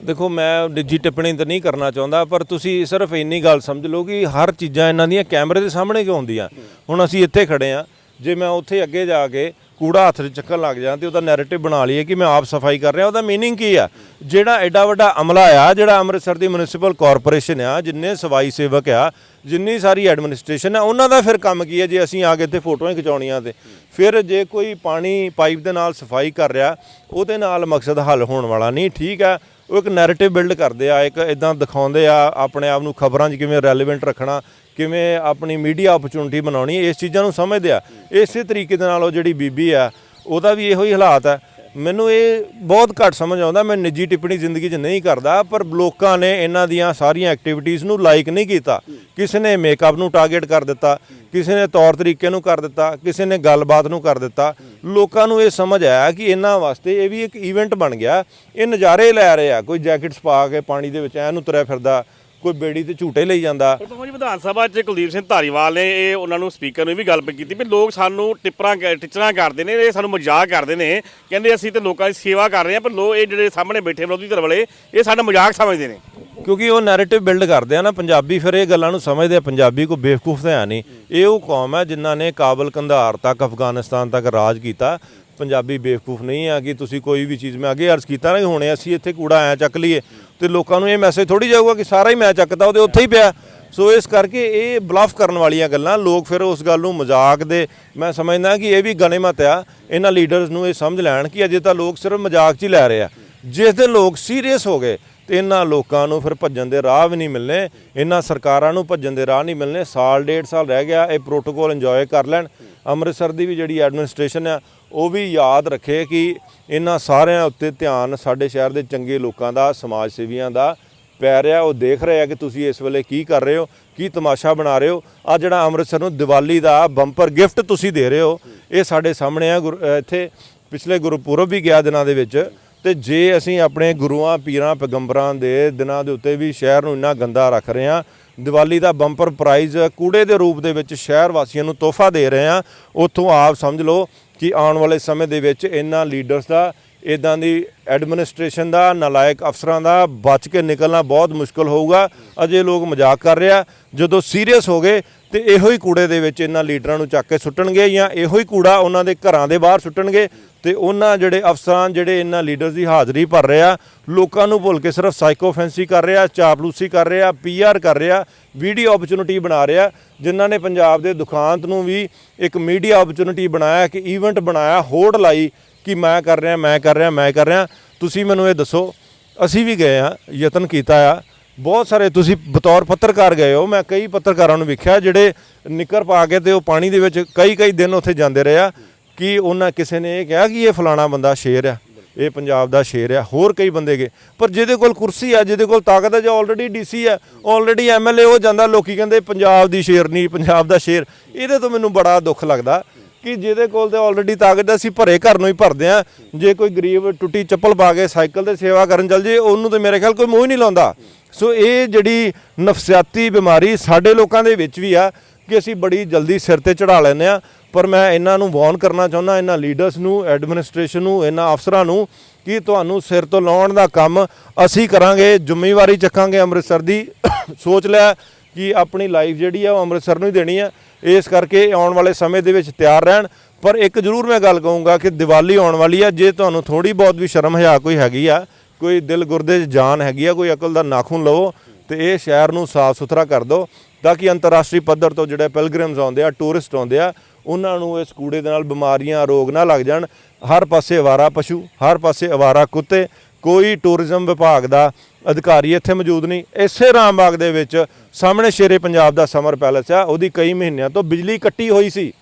ਦੇਖੋ, ਮੈਂ ਨਿੱਜੀ ਟਿੱਪਣੀ ਤਾਂ ਨਹੀਂ ਕਰਨਾ ਚਾਹੁੰਦਾ, ਪਰ ਤੁਸੀਂ ਸਿਰਫ ਇੰਨੀ ਗੱਲ ਸਮਝ ਲਓ ਕਿ ਹਰ ਚੀਜ਼ਾਂ ਇਹਨਾਂ ਦੀਆਂ ਕੈਮਰੇ ਦੇ ਸਾਹਮਣੇ ਕਿਉਂ ਹੁੰਦੀਆਂ? ਹੁਣ ਅਸੀਂ ਇੱਥੇ ਖੜੇ ਆ ਜੇ ਮੈਂ ਉੱਥੇ ਅੱਗੇ ਜਾ ਕੇ ਕੂੜਾ ਹੱਥ 'ਚ ਚੱਕਣ ਲੱਗ ਜਾਣ ਤੇ ਉਹਦਾ ਨੈਰੇਟਿਵ ਬਣਾ ਲਈਏ ਕਿ ਮੈਂ ਆਪ ਸਫ਼ਾਈ ਕਰ ਰਿਹਾ, ਉਹਦਾ ਮੀਨਿੰਗ ਕੀ ਆ? ਜਿਹੜਾ ਐਡਾ ਵੱਡਾ ਅਮਲਾ ਆ, ਜਿਹੜਾ ਅੰਮ੍ਰਿਤਸਰ ਦੀ ਮਿਊਨਿਸਪਲ ਕਾਰਪੋਰੇਸ਼ਨ ਆ, ਜਿੰਨੇ ਸਵਾਈ ਸੇਵਕ ਆ, ਜਿੰਨੀ ਸਾਰੀ ਐਡਮਿਨਿਸਟ੍ਰੇਸ਼ਨ ਆ, ਉਹਨਾਂ ਦਾ ਫਿਰ ਕੰਮ ਕੀ ਹੈ ਜੇ ਅਸੀਂ ਆ ਕੇ ਇੱਥੇ ਫੋਟੋਆਂ ਖਿਚਾਉਣੀਆਂ ਤੇ? ਫਿਰ ਜੇ ਕੋਈ ਪਾਣੀ ਪਾਈਪ ਦੇ ਨਾਲ ਸਫ਼ਾਈ ਕਰ ਰਿਹਾ, ਉਹਦੇ ਨਾਲ ਮਕਸਦ ਹੱਲ ਹੋਣ ਵਾਲਾ ਨਹੀਂ, ਠੀਕ ਆ? ਉਹ ਇੱਕ ਨੈਰੇਟਿਵ ਬਿਲਡ ਕਰਦੇ ਆ, ਇੱਕ ਇਦਾਂ ਦਿਖਾਉਂਦੇ ਆ, ਆਪਣੇ ਆਪ ਨੂੰ ਖਬਰਾਂ 'ਚ ਕਿਵੇਂ ਰੈਲੇਵੈਂਟ ਰੱਖਣਾ ਕਿਵੇਂ ਆਪਣੀ ਮੀਡੀਆ ਓਪਰਚੁਨਿਟੀ ਬਣਾਉਣੀ ਇਸ ਚੀਜ਼ਾਂ ਨੂੰ ਸਮਝਦੇ ਆ। ਇਸੇ ਤਰੀਕੇ ਦੇ ਨਾਲ ਉਹ ਜਿਹੜੀ ਬੀਬੀ ਆ, ਉਹਦਾ ਵੀ ਇਹੋ ਹੀ ਹਾਲਾਤ ਆ। ਮੈਨੂੰ ਇਹ ਬਹੁਤ ਘੱਟ ਸਮਝ ਆਉਂਦਾ, ਮੈਂ ਨਿੱਜੀ ਟਿੱਪਣੀ ਜ਼ਿੰਦਗੀ 'ਚ ਨਹੀਂ ਕਰਦਾ, ਪਰ ਲੋਕਾਂ ਨੇ ਇਹਨਾਂ ਦੀਆਂ ਸਾਰੀਆਂ ਐਕਟੀਵਿਟੀਜ਼ ਨੂੰ ਲਾਈਕ ਨਹੀਂ ਕੀਤਾ। ਕਿਸੇ ਨੇ ਮੇਕਅਪ ਨੂੰ ਟਾਰਗੇਟ ਕਰ ਦਿੱਤਾ, ਕਿਸੇ ਨੇ ਤੌਰ ਤਰੀਕੇ ਨੂੰ ਕਰ ਦਿੱਤਾ, ਕਿਸੇ ਨੇ ਗੱਲਬਾਤ ਨੂੰ ਕਰ ਦਿੱਤਾ। ਲੋਕਾਂ ਨੂੰ ਇਹ ਸਮਝ ਆਇਆ ਕਿ ਇਹਨਾਂ ਵਾਸਤੇ ਇਹ ਵੀ ਇੱਕ ਇਵੈਂਟ ਬਣ ਗਿਆ। ਇਹ ਨਜ਼ਾਰੇ ਲੈ ਰਹੇ ਆ, ਕੋਈ ਜੈਕਟਸ ਪਾ ਕੇ ਪਾਣੀ ਦੇ ਵਿੱਚ ਐਨ ਨੂੰ ਤੁਰਿਆ ਫਿਰਦਾ ਕੋਈ ਬੇੜੀ ਤੇ ਝੂਟੇ ਲਈ ਜਾਂਦਾ। ਪਰ ਜੀ ਵਿਧਾਨ ਸਭਾ 'ਚ ਕੁਲਦੀਪ ਸਿੰਘ ਧਾਰੀਵਾਲ ਨੇ ਇਹ ਉਹਨਾਂ ਨੂੰ ਸਪੀਕਰ ਨੂੰ ਇਹ ਵੀ ਗੱਲ ਕੀਤੀ ਵੀ ਲੋਕ ਸਾਨੂੰ ਟਿੱਪਰਾਂ ਟਿਚਰਾਂ ਕਰਦੇ ਨੇ ਇਹ ਸਾਨੂੰ ਮਜ਼ਾਕ ਕਰਦੇ ਨੇ। ਕਹਿੰਦੇ ਅਸੀਂ ਤੇ ਲੋਕਾਂ ਦੀ ਸੇਵਾ ਕਰ ਰਹੇ ਹਾਂ ਪਰ ਲੋਕ ਇਹ ਜਿਹੜੇ ਸਾਹਮਣੇ ਬੈਠੇ ਵਿਰੋਧੀ ਧਿਰ ਵਾਲੇ ਇਹ ਸਾਡਾ ਮਜ਼ਾਕ ਸਮਝਦੇ ਨੇ। ਕਿਉਂਕਿ ਉਹ ਨੈਰੇਟਿਵ ਬਿਲਡ ਕਰਦੇ ਆ ਨਾ ਪੰਜਾਬੀ ਫਿਰ ਇਹ ਗੱਲਾਂ ਨੂੰ ਸਮਝਦੇ ਆ ਪੰਜਾਬੀ ਕੋ ਬੇਵਕੂਫ ਤਾਂ ਹੈ ਨਹੀਂ। ਇਹ ਉਹ ਕੌਮ ਹੈ ਜਿਨ੍ਹਾਂ ਨੇ ਕਾਬਲ ਕੰਧਾਰ ਤੱਕ ਅਫਗਾਨਿਸਤਾਨ ਤੱਕ ਰਾਜ ਕੀਤਾ। ਪੰਜਾਬੀ ਬੇਵਕੂਫ ਨਹੀਂ ਆ ਕਿ ਤੁਸੀਂ ਕੋਈ ਵੀ ਚੀਜ਼ ਮੈਂ ਅੱਗੇ ਅਰਜ਼ ਕੀਤਾ ਨਾ ਕਿ ਹੁਣੇ ਅਸੀਂ ਇੱਥੇ ਕੂੜਾ ਐ ਚੱਕ ਲਈਏ। ਤੇ ਲੋਕਾਂ ਨੂੰ ਇਹ ਮੈਸੇਜ ਥੋੜੀ ਜਾਊਗਾ ਕਿ ਸਾਰਾ ਹੀ ਮੈਂ ਚੱਕਦਾ ਉਹਦੇ ਉੱਥੇ ਹੀ ਪਿਆ। ਸੋ ਇਸ ਕਰਕੇ ਇਹ ਬਲਫ ਕਰਨ ਵਾਲੀਆਂ ਗੱਲਾਂ, ਲੋਕ ਫਿਰ ਉਸ ਗੱਲ ਨੂੰ ਮਜ਼ਾਕ ਦੇ, ਮੈਂ ਸਮਝਦਾ ਕਿ ਇਹ ਵੀ ਗਣੇਮਤ ਆ, ਇਹਨਾਂ ਲੀਡਰਸ ਨੂੰ ਇਹ ਸਮਝ ਲੈਣ ਕਿ ਅਜੇ ਤਾਂ ਲੋਕ ਸਿਰਫ ਮਜ਼ਾਕ 'ਚ ਹੀ ਲੈ ਰਹੇ ਆ। ਜਿਸ ਦਿਨ ਲੋਕ ਸੀਰੀਅਸ ਹੋ ਗਏ, ਤੇ ਇਹਨਾਂ ਲੋਕਾਂ ਨੂੰ ਫਿਰ ਭੱਜਣ ਦੇ ਰਾਹ ਵੀ ਨਹੀਂ ਮਿਲਨੇ ਇਹਨਾਂ ਸਰਕਾਰਾਂ ਨੂੰ ਭੱਜਣ ਦੇ ਰਾਹ ਨਹੀਂ ਮਿਲਨੇ ਸਾਲ, ਡੇਢ ਸਾਲ ਰਹਿ ਗਿਆ, ਇਹ ਪ੍ਰੋਟੋਕੋਲ ਇੰਜੋਏ ਕਰ ਲੈਣ। ਅੰਮ੍ਰਿਤਸਰ ਦੀ ਵੀ ਜਿਹੜੀ ਐਡਮਿਨਿਸਟ੍ਰੇਸ਼ਨ ਆ, ਉਹ ਵੀ ਯਾਦ ਰੱਖੇ ਕਿ ਇਹਨਾਂ ਸਾਰਿਆਂ ਉੱਤੇ ਧਿਆਨ ਸਾਡੇ ਸ਼ਹਿਰ ਦੇ ਚੰਗੇ ਲੋਕਾਂ ਦਾ, ਸਮਾਜ ਸੇਵੀਆਂ ਦਾ ਪੈ ਰਿਹਾ। ਉਹ ਦੇਖ ਰਹੇ ਆ ਕਿ ਤੁਸੀਂ ਇਸ ਵੇਲੇ ਕੀ ਕਰ ਰਹੇ ਹੋ, ਕੀ ਤਮਾਸ਼ਾ ਬਣਾ ਰਹੇ ਹੋ। ਆ ਜਿਹੜਾ ਅੰਮ੍ਰਿਤਸਰ ਨੂੰ ਦੀਵਾਲੀ ਦਾ ਬੰਪਰ ਗਿਫਟ ਤੁਸੀਂ ਦੇ ਰਹੇ ਹੋ, ਇਹ ਸਾਡੇ ਸਾਹਮਣੇ ਆ। ਗੁਰ- ਇੱਥੇ ਪਿਛਲੇ ਗੁਰਪੁਰਬ ਵੀ ਗਿਆ ਦਿਨਾਂ ਦੇ ਵਿੱਚ ਤੇ ਜੇ ਅਸੀਂ ਆਪਣੇ ਗੁਰੂਆਂ, ਪੀਰਾਂ, ਪੈਗੰਬਰਾਂ ਦੇ ਦਿਨਾਂ ਦੇ ਉੱਤੇ ਵੀ ਸ਼ਹਿਰ ਨੂੰ ਇੰਨਾ ਗੰਦਾ ਰੱਖ ਰਹੇ ਹਾਂ ਦੀਵਾਲੀ ਦਾ ਬੰਪਰ ਪ੍ਰਾਈਜ਼ ਕੂੜੇ ਦੇ ਰੂਪ ਦੇ ਵਿੱਚ ਸ਼ਹਿਰ ਵਾਸੀਆਂ ਨੂੰ ਤੋਹਫਾ ਦੇ ਰਹੇ ਹਾਂ। ਉੱਥੋਂ ਆਪ ਸਮਝ ਲਓ ਕਿ ਆਉਣ ਵਾਲੇ ਸਮੇਂ ਦੇ ਵਿੱਚ ਇਹਨਾਂ ਲੀਡਰਸ ਦਾ ਇਦਾਂ ਦੀ ਐਡਮਿਨਿਸਟ੍ਰੇਸ਼ਨ ਦਾ, ਨਲਾਇਕ ਅਫਸਰਾਂ ਦਾ ਬਚ ਕੇ ਨਿਕਲਣਾ ਬਹੁਤ ਮੁਸ਼ਕਲ ਹੋਊਗਾ। ਅਜੇ ਲੋਕ ਮਜ਼ਾਕ ਕਰ ਰਿਹਾ ਜਦੋਂ ਸੀਰੀਅਸ ਹੋ ਗਏ ਤੇ ਇਹੋ ਹੀ ਕੂੜੇ ਦੇ ਵਿੱਚ ਇਹਨਾਂ ਲੀਡਰਾਂ ਨੂੰ ਚੱਕ ਕੇ ਸੁੱਟਣਗੇ ਜਾਂ ਇਹੋ ਹੀ ਕੂੜਾ ਉਹਨਾਂ ਦੇ ਘਰਾਂ ਦੇ ਬਾਹਰ ਸੁੱਟਣਗੇ ਤੇ ਉਹਨਾਂ ਜਿਹੜੇ ਅਫਸਰਾਂ, ਜਿਹੜੇ ਇਹਨਾਂ ਲੀਡਰਸ ਦੀ ਹਾਜ਼ਰੀ ਭਰ ਰਿਹਾ ਲੋਕਾਂ ਨੂੰ ਭੁੱਲ ਕੇ ਸਿਰਫ ਸਾਈਕੋਫੈਂਸੀ ਕਰ ਰਿਹਾ ਚਾਪਲੂਸੀ ਕਰ ਰਿਹਾ ਪੀਆਰ ਕਰ ਰਿਹਾ ਵੀਡੀਓ ਓਪਰਚੁਨਿਟੀ ਬਣਾ ਰਿਹਾ ਜਿਨ੍ਹਾਂ ਨੇ ਪੰਜਾਬ ਦੇ ਦੁਖਾਂਤ ਨੂੰ ਵੀ ਇੱਕ ਮੀਡੀਆ ਓਪਰਚੁਨਿਟੀ ਬਣਾਇਆ ਕਿ ਈਵੈਂਟ ਬਣਾਇਆ, ਹੋੜ ਲਾਈ ਕਿ ਮੈਂ ਕਰ ਰਿਹਾ, ਮੈਂ ਕਰ ਰਿਹਾ, ਮੈਂ ਕਰ ਰਿਹਾ। ਤੁਸੀਂ ਮੈਨੂੰ ਇਹ ਦੱਸੋ, ਅਸੀਂ ਵੀ ਗਏ ਆ ਯਤਨ ਕੀਤਾ ਆ ਬਹੁਤ ਸਾਰੇ ਤੁਸੀਂ ਬਤੌਰ ਪੱਤਰਕਾਰ ਗਏ ਹੋ ਮੈਂ ਕਈ ਪੱਤਰਕਾਰਾਂ ਨੂੰ ਵੇਖਿਆ ਜਿਹੜੇ ਨਿੱਕਰ ਪਾ ਕੇ ਤੇ ਉਹ ਪਾਣੀ ਦੇ ਵਿੱਚ ਕਈ ਕਈ ਦਿਨ ਉੱਥੇ ਜਾਂਦੇ ਰਹੇ ਆ। ਕਿ ਉਹਨਾਂ ਕਿਸੇ ਨੇ ਇਹ ਕਿਹਾ ਕਿ ਇਹ ਫਲਾਣਾ ਬੰਦਾ ਸ਼ੇਰ ਆ ਇਹ ਪੰਜਾਬ ਦਾ ਸ਼ੇਰ ਆ ਹੋਰ ਕਈ ਬੰਦੇ ਗਏ। ਪਰ ਜਿਹਦੇ ਕੋਲ ਕੁਰਸੀ ਆ ਜਿਹਦੇ ਕੋਲ ਤਾਕਤ ਆ ਜਾਂ ਆਲਰੇਡੀ ਡੀਸੀ ਆ ਆਲਰੇਡੀ ਐਮਐਲਏ ਉਹ ਜਾਂਦਾ ਲੋਕੀ ਕਹਿੰਦੇ ਪੰਜਾਬ ਦੀ ਸ਼ੇਰਨੀ ਪੰਜਾਬ ਦਾ ਸ਼ੇਰ। ਇਹਦੇ ਤੋਂ ਮੈਨੂੰ ਬੜਾ ਦੁੱਖ ਲੱਗਦਾ ਕਿ ਜਿਹਦੇ ਕੋਲ ਤੇ ਆਲਰੇਡੀ ਤਾਕਤ ਆ, ਅਸੀਂ ਭਰੇ ਘਰ ਨੂੰ ਹੀ ਭਰਦੇ ਆ। ਜੇ ਕੋਈ ਗਰੀਬ ਟੁੱਟੀ ਚੱਪਲ ਪਾ ਕੇ ਸਾਈਕਲ ਤੇ ਸੇਵਾ ਕਰਨ ਚੱਲ ਜੇ ਉਹਨੂੰ ਤੇ ਮੇਰੇ ਖਿਆਲ ਕੋਈ ਮੂੰਹ ਹੀ ਨਹੀਂ ਲਾਉਂਦਾ। ਸੋ ਇਹ ਜਿਹੜੀ ਨਫਸਿਆਤੀ ਬਿਮਾਰੀ ਸਾਡੇ ਲੋਕਾਂ ਦੇ ਵਿੱਚ ਵੀ ਆ ਕਿ ਅਸੀਂ ਬੜੀ ਜਲਦੀ ਸਿਰ ਤੇ ਚੜਾ ਲੈਂਦੇ ਆ ਪਰ ਮੈਂ ਇਹਨਾਂ ਨੂੰ ਵਾਰਨ ਕਰਨਾ ਚਾਹੁੰਦਾ, ਇਹਨਾਂ ਲੀਡਰਸ ਨੂੰ ਐਡਮਿਨਿਸਟ੍ਰੇਸ਼ਨ ਨੂੰ, ਇਹਨਾਂ ਅਫਸਰਾਂ ਨੂੰ ਕਿ ਤੁਹਾਨੂੰ ਸਿਰ ਤੋਂ ਲਾਉਣ ਦਾ ਕੰਮ ਅਸੀਂ ਕਰਾਂਗੇ, ਜ਼ਿੰਮੇਵਾਰੀ ਚੱਕਾਂਗੇ ਅੰਮ੍ਰਿਤਸਰ ਦੀ। ਸੋਚ ਲੈ ਕਿ ਆਪਣੀ ਲਾਈਫ ਜਿਹੜੀ ਆ ਉਹ ਅੰਮ੍ਰਿਤਸਰ ਨੂੰ ਹੀ ਦੇਣੀ ਆ। ਇਸ ਕਰਕੇ ਆਉਣ ਵਾਲੇ ਸਮੇਂ ਦੇ ਵਿੱਚ ਤਿਆਰ ਰਹਿਣ। ਪਰ ਇੱਕ ਜ਼ਰੂਰ ਮੈਂ ਗੱਲ ਕਹੂੰਗਾ ਕਿ ਦੀਵਾਲੀ ਆਉਣ ਵਾਲੀ ਆ, ਜੇ ਤੁਹਾਨੂੰ ਥੋੜੀ ਬਹੁਤ ਵੀ ਸ਼ਰਮ ਹਿਆ ਕੋਈ ਹੈਗੀ ਆ ਕੋਈ ਦਿਲ ਗੁਰਦੇ 'ਚ ਜਾਨ ਹੈਗੀ ਆ, ਕੋਈ ਅਕਲ ਦਾ ਨਾਖੂਨ ਲਵੋ ਤੇ ਇਹ ਸ਼ਹਿਰ ਨੂੰ ਸਾਫ਼ ਸੁਥਰਾ ਕਰ ਦਿਓ ਤਾਂ ਕਿ ਅੰਤਰਰਾਸ਼ਟਰੀ ਪੱਧਰ ਤੋਂ ਜਿਹੜੇ ਪਿਲਗ੍ਰਿਮਸ ਆਉਂਦੇ ਆ ਟੂਰਿਸਟ ਆਉਂਦੇ ਆ, ਉਹਨਾਂ ਨੂੰ ਇਸ ਕੂੜੇ ਦੇ ਨਾਲ ਬਿਮਾਰੀਆਂ, ਰੋਗ ਨਾ ਲੱਗ ਜਾਣ। ਹਰ ਪਾਸੇ ਅਵਾਰਾ ਪਸ਼ੂ, ਹਰ ਪਾਸੇ ਅਵਾਰਾ ਕੁੱਤੇ, ਕੋਈ ਟੂਰਿਜ਼ਮ ਵਿਭਾਗ ਦਾ ਅਧਿਕਾਰੀ ਇੱਥੇ ਮੌਜੂਦ ਨਹੀਂ। ਇਸੇ ਰਾਮਬਾਗ ਦੇ ਵਿੱਚ ਸਾਹਮਣੇ ਸ਼ੇਰੇ ਪੰਜਾਬ ਦਾ ਸਮਰ ਪੈਲੇਸ ਆ, ਉਹਦੀ ਕਈ ਮਹੀਨਿਆਂ ਤੋਂ ਬਿਜਲੀ ਕੱਟੀ ਹੋਈ ਸੀ।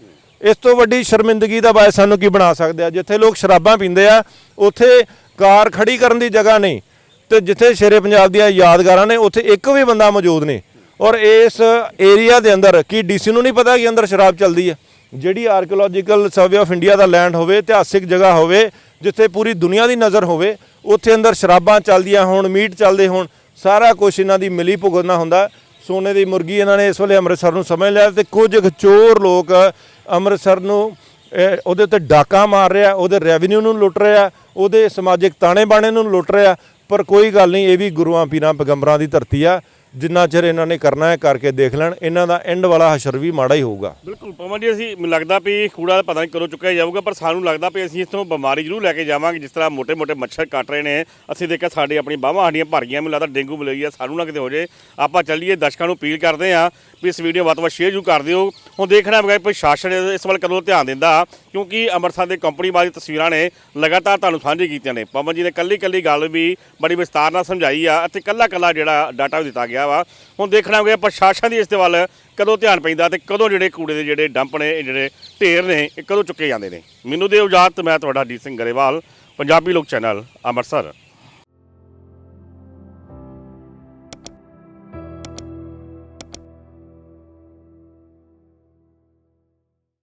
ਇਸ ਤੋਂ ਵੱਡੀ ਸ਼ਰਮਿੰਦਗੀ ਦਾ ਬਾਇਸ ਸਾਨੂੰ ਕੀ ਬਣਾ ਸਕਦੇ ਆ? ਜਿੱਥੇ ਲੋਕ ਸ਼ਰਾਬਾਂ ਪੀਂਦੇ ਆ, ਉੱਥੇ ਕਾਰ ਖੜੀ ਕਰਨ ਦੀ ਜਗ੍ਹਾ ਨਹੀਂ ਤੇ ਜਿੱਥੇ ਸ਼ੇਰੇ ਪੰਜਾਬ ਦੀਆਂ ਯਾਦਗਾਰਾਂ ਨੇ, ਉੱਥੇ ਇੱਕ ਵੀ ਬੰਦਾ ਮੌਜੂਦ ਨਹੀਂ। ਔਰ ਇਸ ਏਰੀਆ ਦੇ ਅੰਦਰ ਕੀ ਡੀਸੀ ਨੂੰ ਨਹੀਂ ਪਤਾ ਕਿ ਅੰਦਰ ਸ਼ਰਾਬ ਚੱਲਦੀ ਹੈ? ਜਿਹੜੀ ਆਰਕੀਓਲੋਜੀਕਲ ਸਰਵੇ ਆਫ ਇੰਡੀਆ ਦਾ ਲੈਂਡ ਹੋਵੇ, ਇਤਿਹਾਸਿਕ ਜਗ੍ਹਾ ਹੋਵੇ, ਜਿੱਥੇ ਪੂਰੀ ਦੁਨੀਆ ਦੀ ਨਜ਼ਰ ਹੋਵੇ, ਉੱਥੇ ਅੰਦਰ ਸ਼ਰਾਬਾਂ ਚੱਲਦੀਆਂ ਹੋਣ, ਮੀਟ ਚੱਲਦੇ ਹੋਣ, ਸਾਰਾ ਕੁਝ ਇਹਨਾਂ ਦੀ ਮਿਲੀ ਭੁਗਤਣਾ ਹੁੰਦਾ। ਸੋਨੇ ਦੀ ਮੁਰਗੀ ਇਹਨਾਂ ਨੇ ਇਸ ਵੇਲੇ ਅੰਮ੍ਰਿਤਸਰ ਨੂੰ ਸਮਝ ਲਿਆ ਤੇ ਕੁਝ ਚੋਰ ਲੋਕ ਅੰਮ੍ਰਿਤਸਰ ਨੂੰ ਉਹਦੇ ਉੱਤੇ ਡਾਕਾ ਮਾਰ ਰਿਹਾ, ਉਹਦੇ ਰੈਵਨਿਊ ਨੂੰ ਲੁੱਟ ਰਿਹਾ, ਉਹਦੇ ਸਮਾਜਿਕ ਤਾਣੇ ਬਾਣੇ ਨੂੰ ਲੁੱਟ ਰਿਹਾ। ਪਰ ਕੋਈ ਗੱਲ ਨਹੀਂ, ਇਹ ਵੀ ਗੁਰੂਆਂ, ਪੀਰਾਂ, ਪੈਗੰਬਰਾਂ ਦੀ ਧਰਤੀ ਆ। ਜਿੰਨਾ ਚਿਰ ਇਹਨਾਂ ਨੇ ਕਰਨਾ ਹੈ, ਕਰਕੇ ਦੇਖ ਲੈਣ। ਇਹਨਾਂ ਦਾ ਐਂਡ ਵਾਲਾ ਹਸ਼ਰ ਵੀ ਮਾੜਾ ਹੀ ਹੋਊਗਾ। ਬਿਲਕੁਲ, ਪਵਨ ਜੀ, ਅਸੀਂ ਲੱਗਦਾ ਵੀ ਕੂੜਾ ਪਤਾ ਨਹੀਂ ਕਰੋ ਚੁੱਕਿਆ ਜਾਊਗਾ, ਪਰ ਸਾਨੂੰ ਲੱਗਦਾ ਵੀ ਅਸੀਂ ਇਸ ਇਥੋਂ ਬਿਮਾਰੀ ਜ਼ਰੂਰ ਲੈ ਕੇ ਜਾਵਾਂਗੇ, ਜਿਸ ਤਰ੍ਹਾਂ ਮੋٹے-ਮੋٹے ਮੱਛਰ ਕੱਟ ਰਹੇ ਨੇ। ਅਸੀਂ ਦੇਖਿਆ ਸਾਡੇ ਆਪਣੀ ਬਾਹਾਂ ਸਾਡੀਆਂ ਭਰ ਗਈਆਂ, ਮੈਨੂੰ ਲੱਗਦਾ ਡੇਂਗੂ, ਮਲੇਰੀਆ ਸਾਨੂੰ ਨਾ ਕਿਤੇ ਹੋ ਜੇ। ਆਪਾਂ ਚੱਲੀਏ, ਦਰਸ਼ਕਾਂ ਨੂੰ ਅਪੀਲ ਕਰਦੇ ਆ ਵੀ ਇਸ ਵੀਡੀਓ ਵੱਧ ਤੋਂ ਵੱਧ ਸ਼ੇਅਰ ਜ਼ਰੂਰ ਕਰ ਦਿਓ। ਹੁਣ ਦੇਖਣਾ ਹੈਗਾ ਵੀ ਪ੍ਰਸ਼ਾਸਨ ਇਸ ਵੱਲ ਕਦੋਂ ਧਿਆਨ ਦਿੰਦਾ, ਕਿਉਂਕਿ ਅੰਮ੍ਰਿਤਸਰ ਦੇ ਕੰਪਨੀ ਬਾਦੀ ਤਸਵੀਰਾਂ ਨੇ ਲਗਾਤਾਰ ਤੁਹਾਨੂੰ ਸਾਂਝੀ ਕੀਤੀਆਂ ਨੇ। ਪਵਨ ਜੀ ਨੇ ਕੱਲੀ ਕੱਲੀ ਗੱਲ ਵੀ ਬੜੀ ਵਿਸਤਾਰ ਨਾਲ ਸਮਝਾਈ ਆ ਅਤੇ ਕੱਲਾ ਕੱਲਾ ਜਿਹੜਾ ਡਾਟਾ ਵੀ ਦਿੱਤਾ ਗਿਆ ਵਾ। ਹੁਣ ਦੇਖਣਾ ਹੋਗਾ ਪ੍ਰਸ਼ਾਸਨ ਦੀ ਇਸ ਦੇ ਵੱਲ ਕਦੋਂ ਧਿਆਨ ਪੈਂਦਾ ਤੇ ਕਦੋਂ ਜਿਹੜੇ ਕੂੜੇ ਦੇ ਜਿਹੜੇ ਡੰਪ ਨੇ, ਇਹ ਜਿਹੜੇ ਢੇਰ ਨੇ, ਇਹ ਕਦੋਂ ਚੁੱਕੇ ਜਾਂਦੇ ਨੇ। ਮੈਨੂੰ ਦੇ ਇਜਾਜ਼ਤ, ਮੈਂ ਤੁਹਾਡਾ ਡੀ ਸਿੰਘ ਗਰੇਵਾਲ, ਪੰਜਾਬੀ ਲੋਕ ਚੈਨਲ ਅੰਮ੍ਰਿਤਸਰ।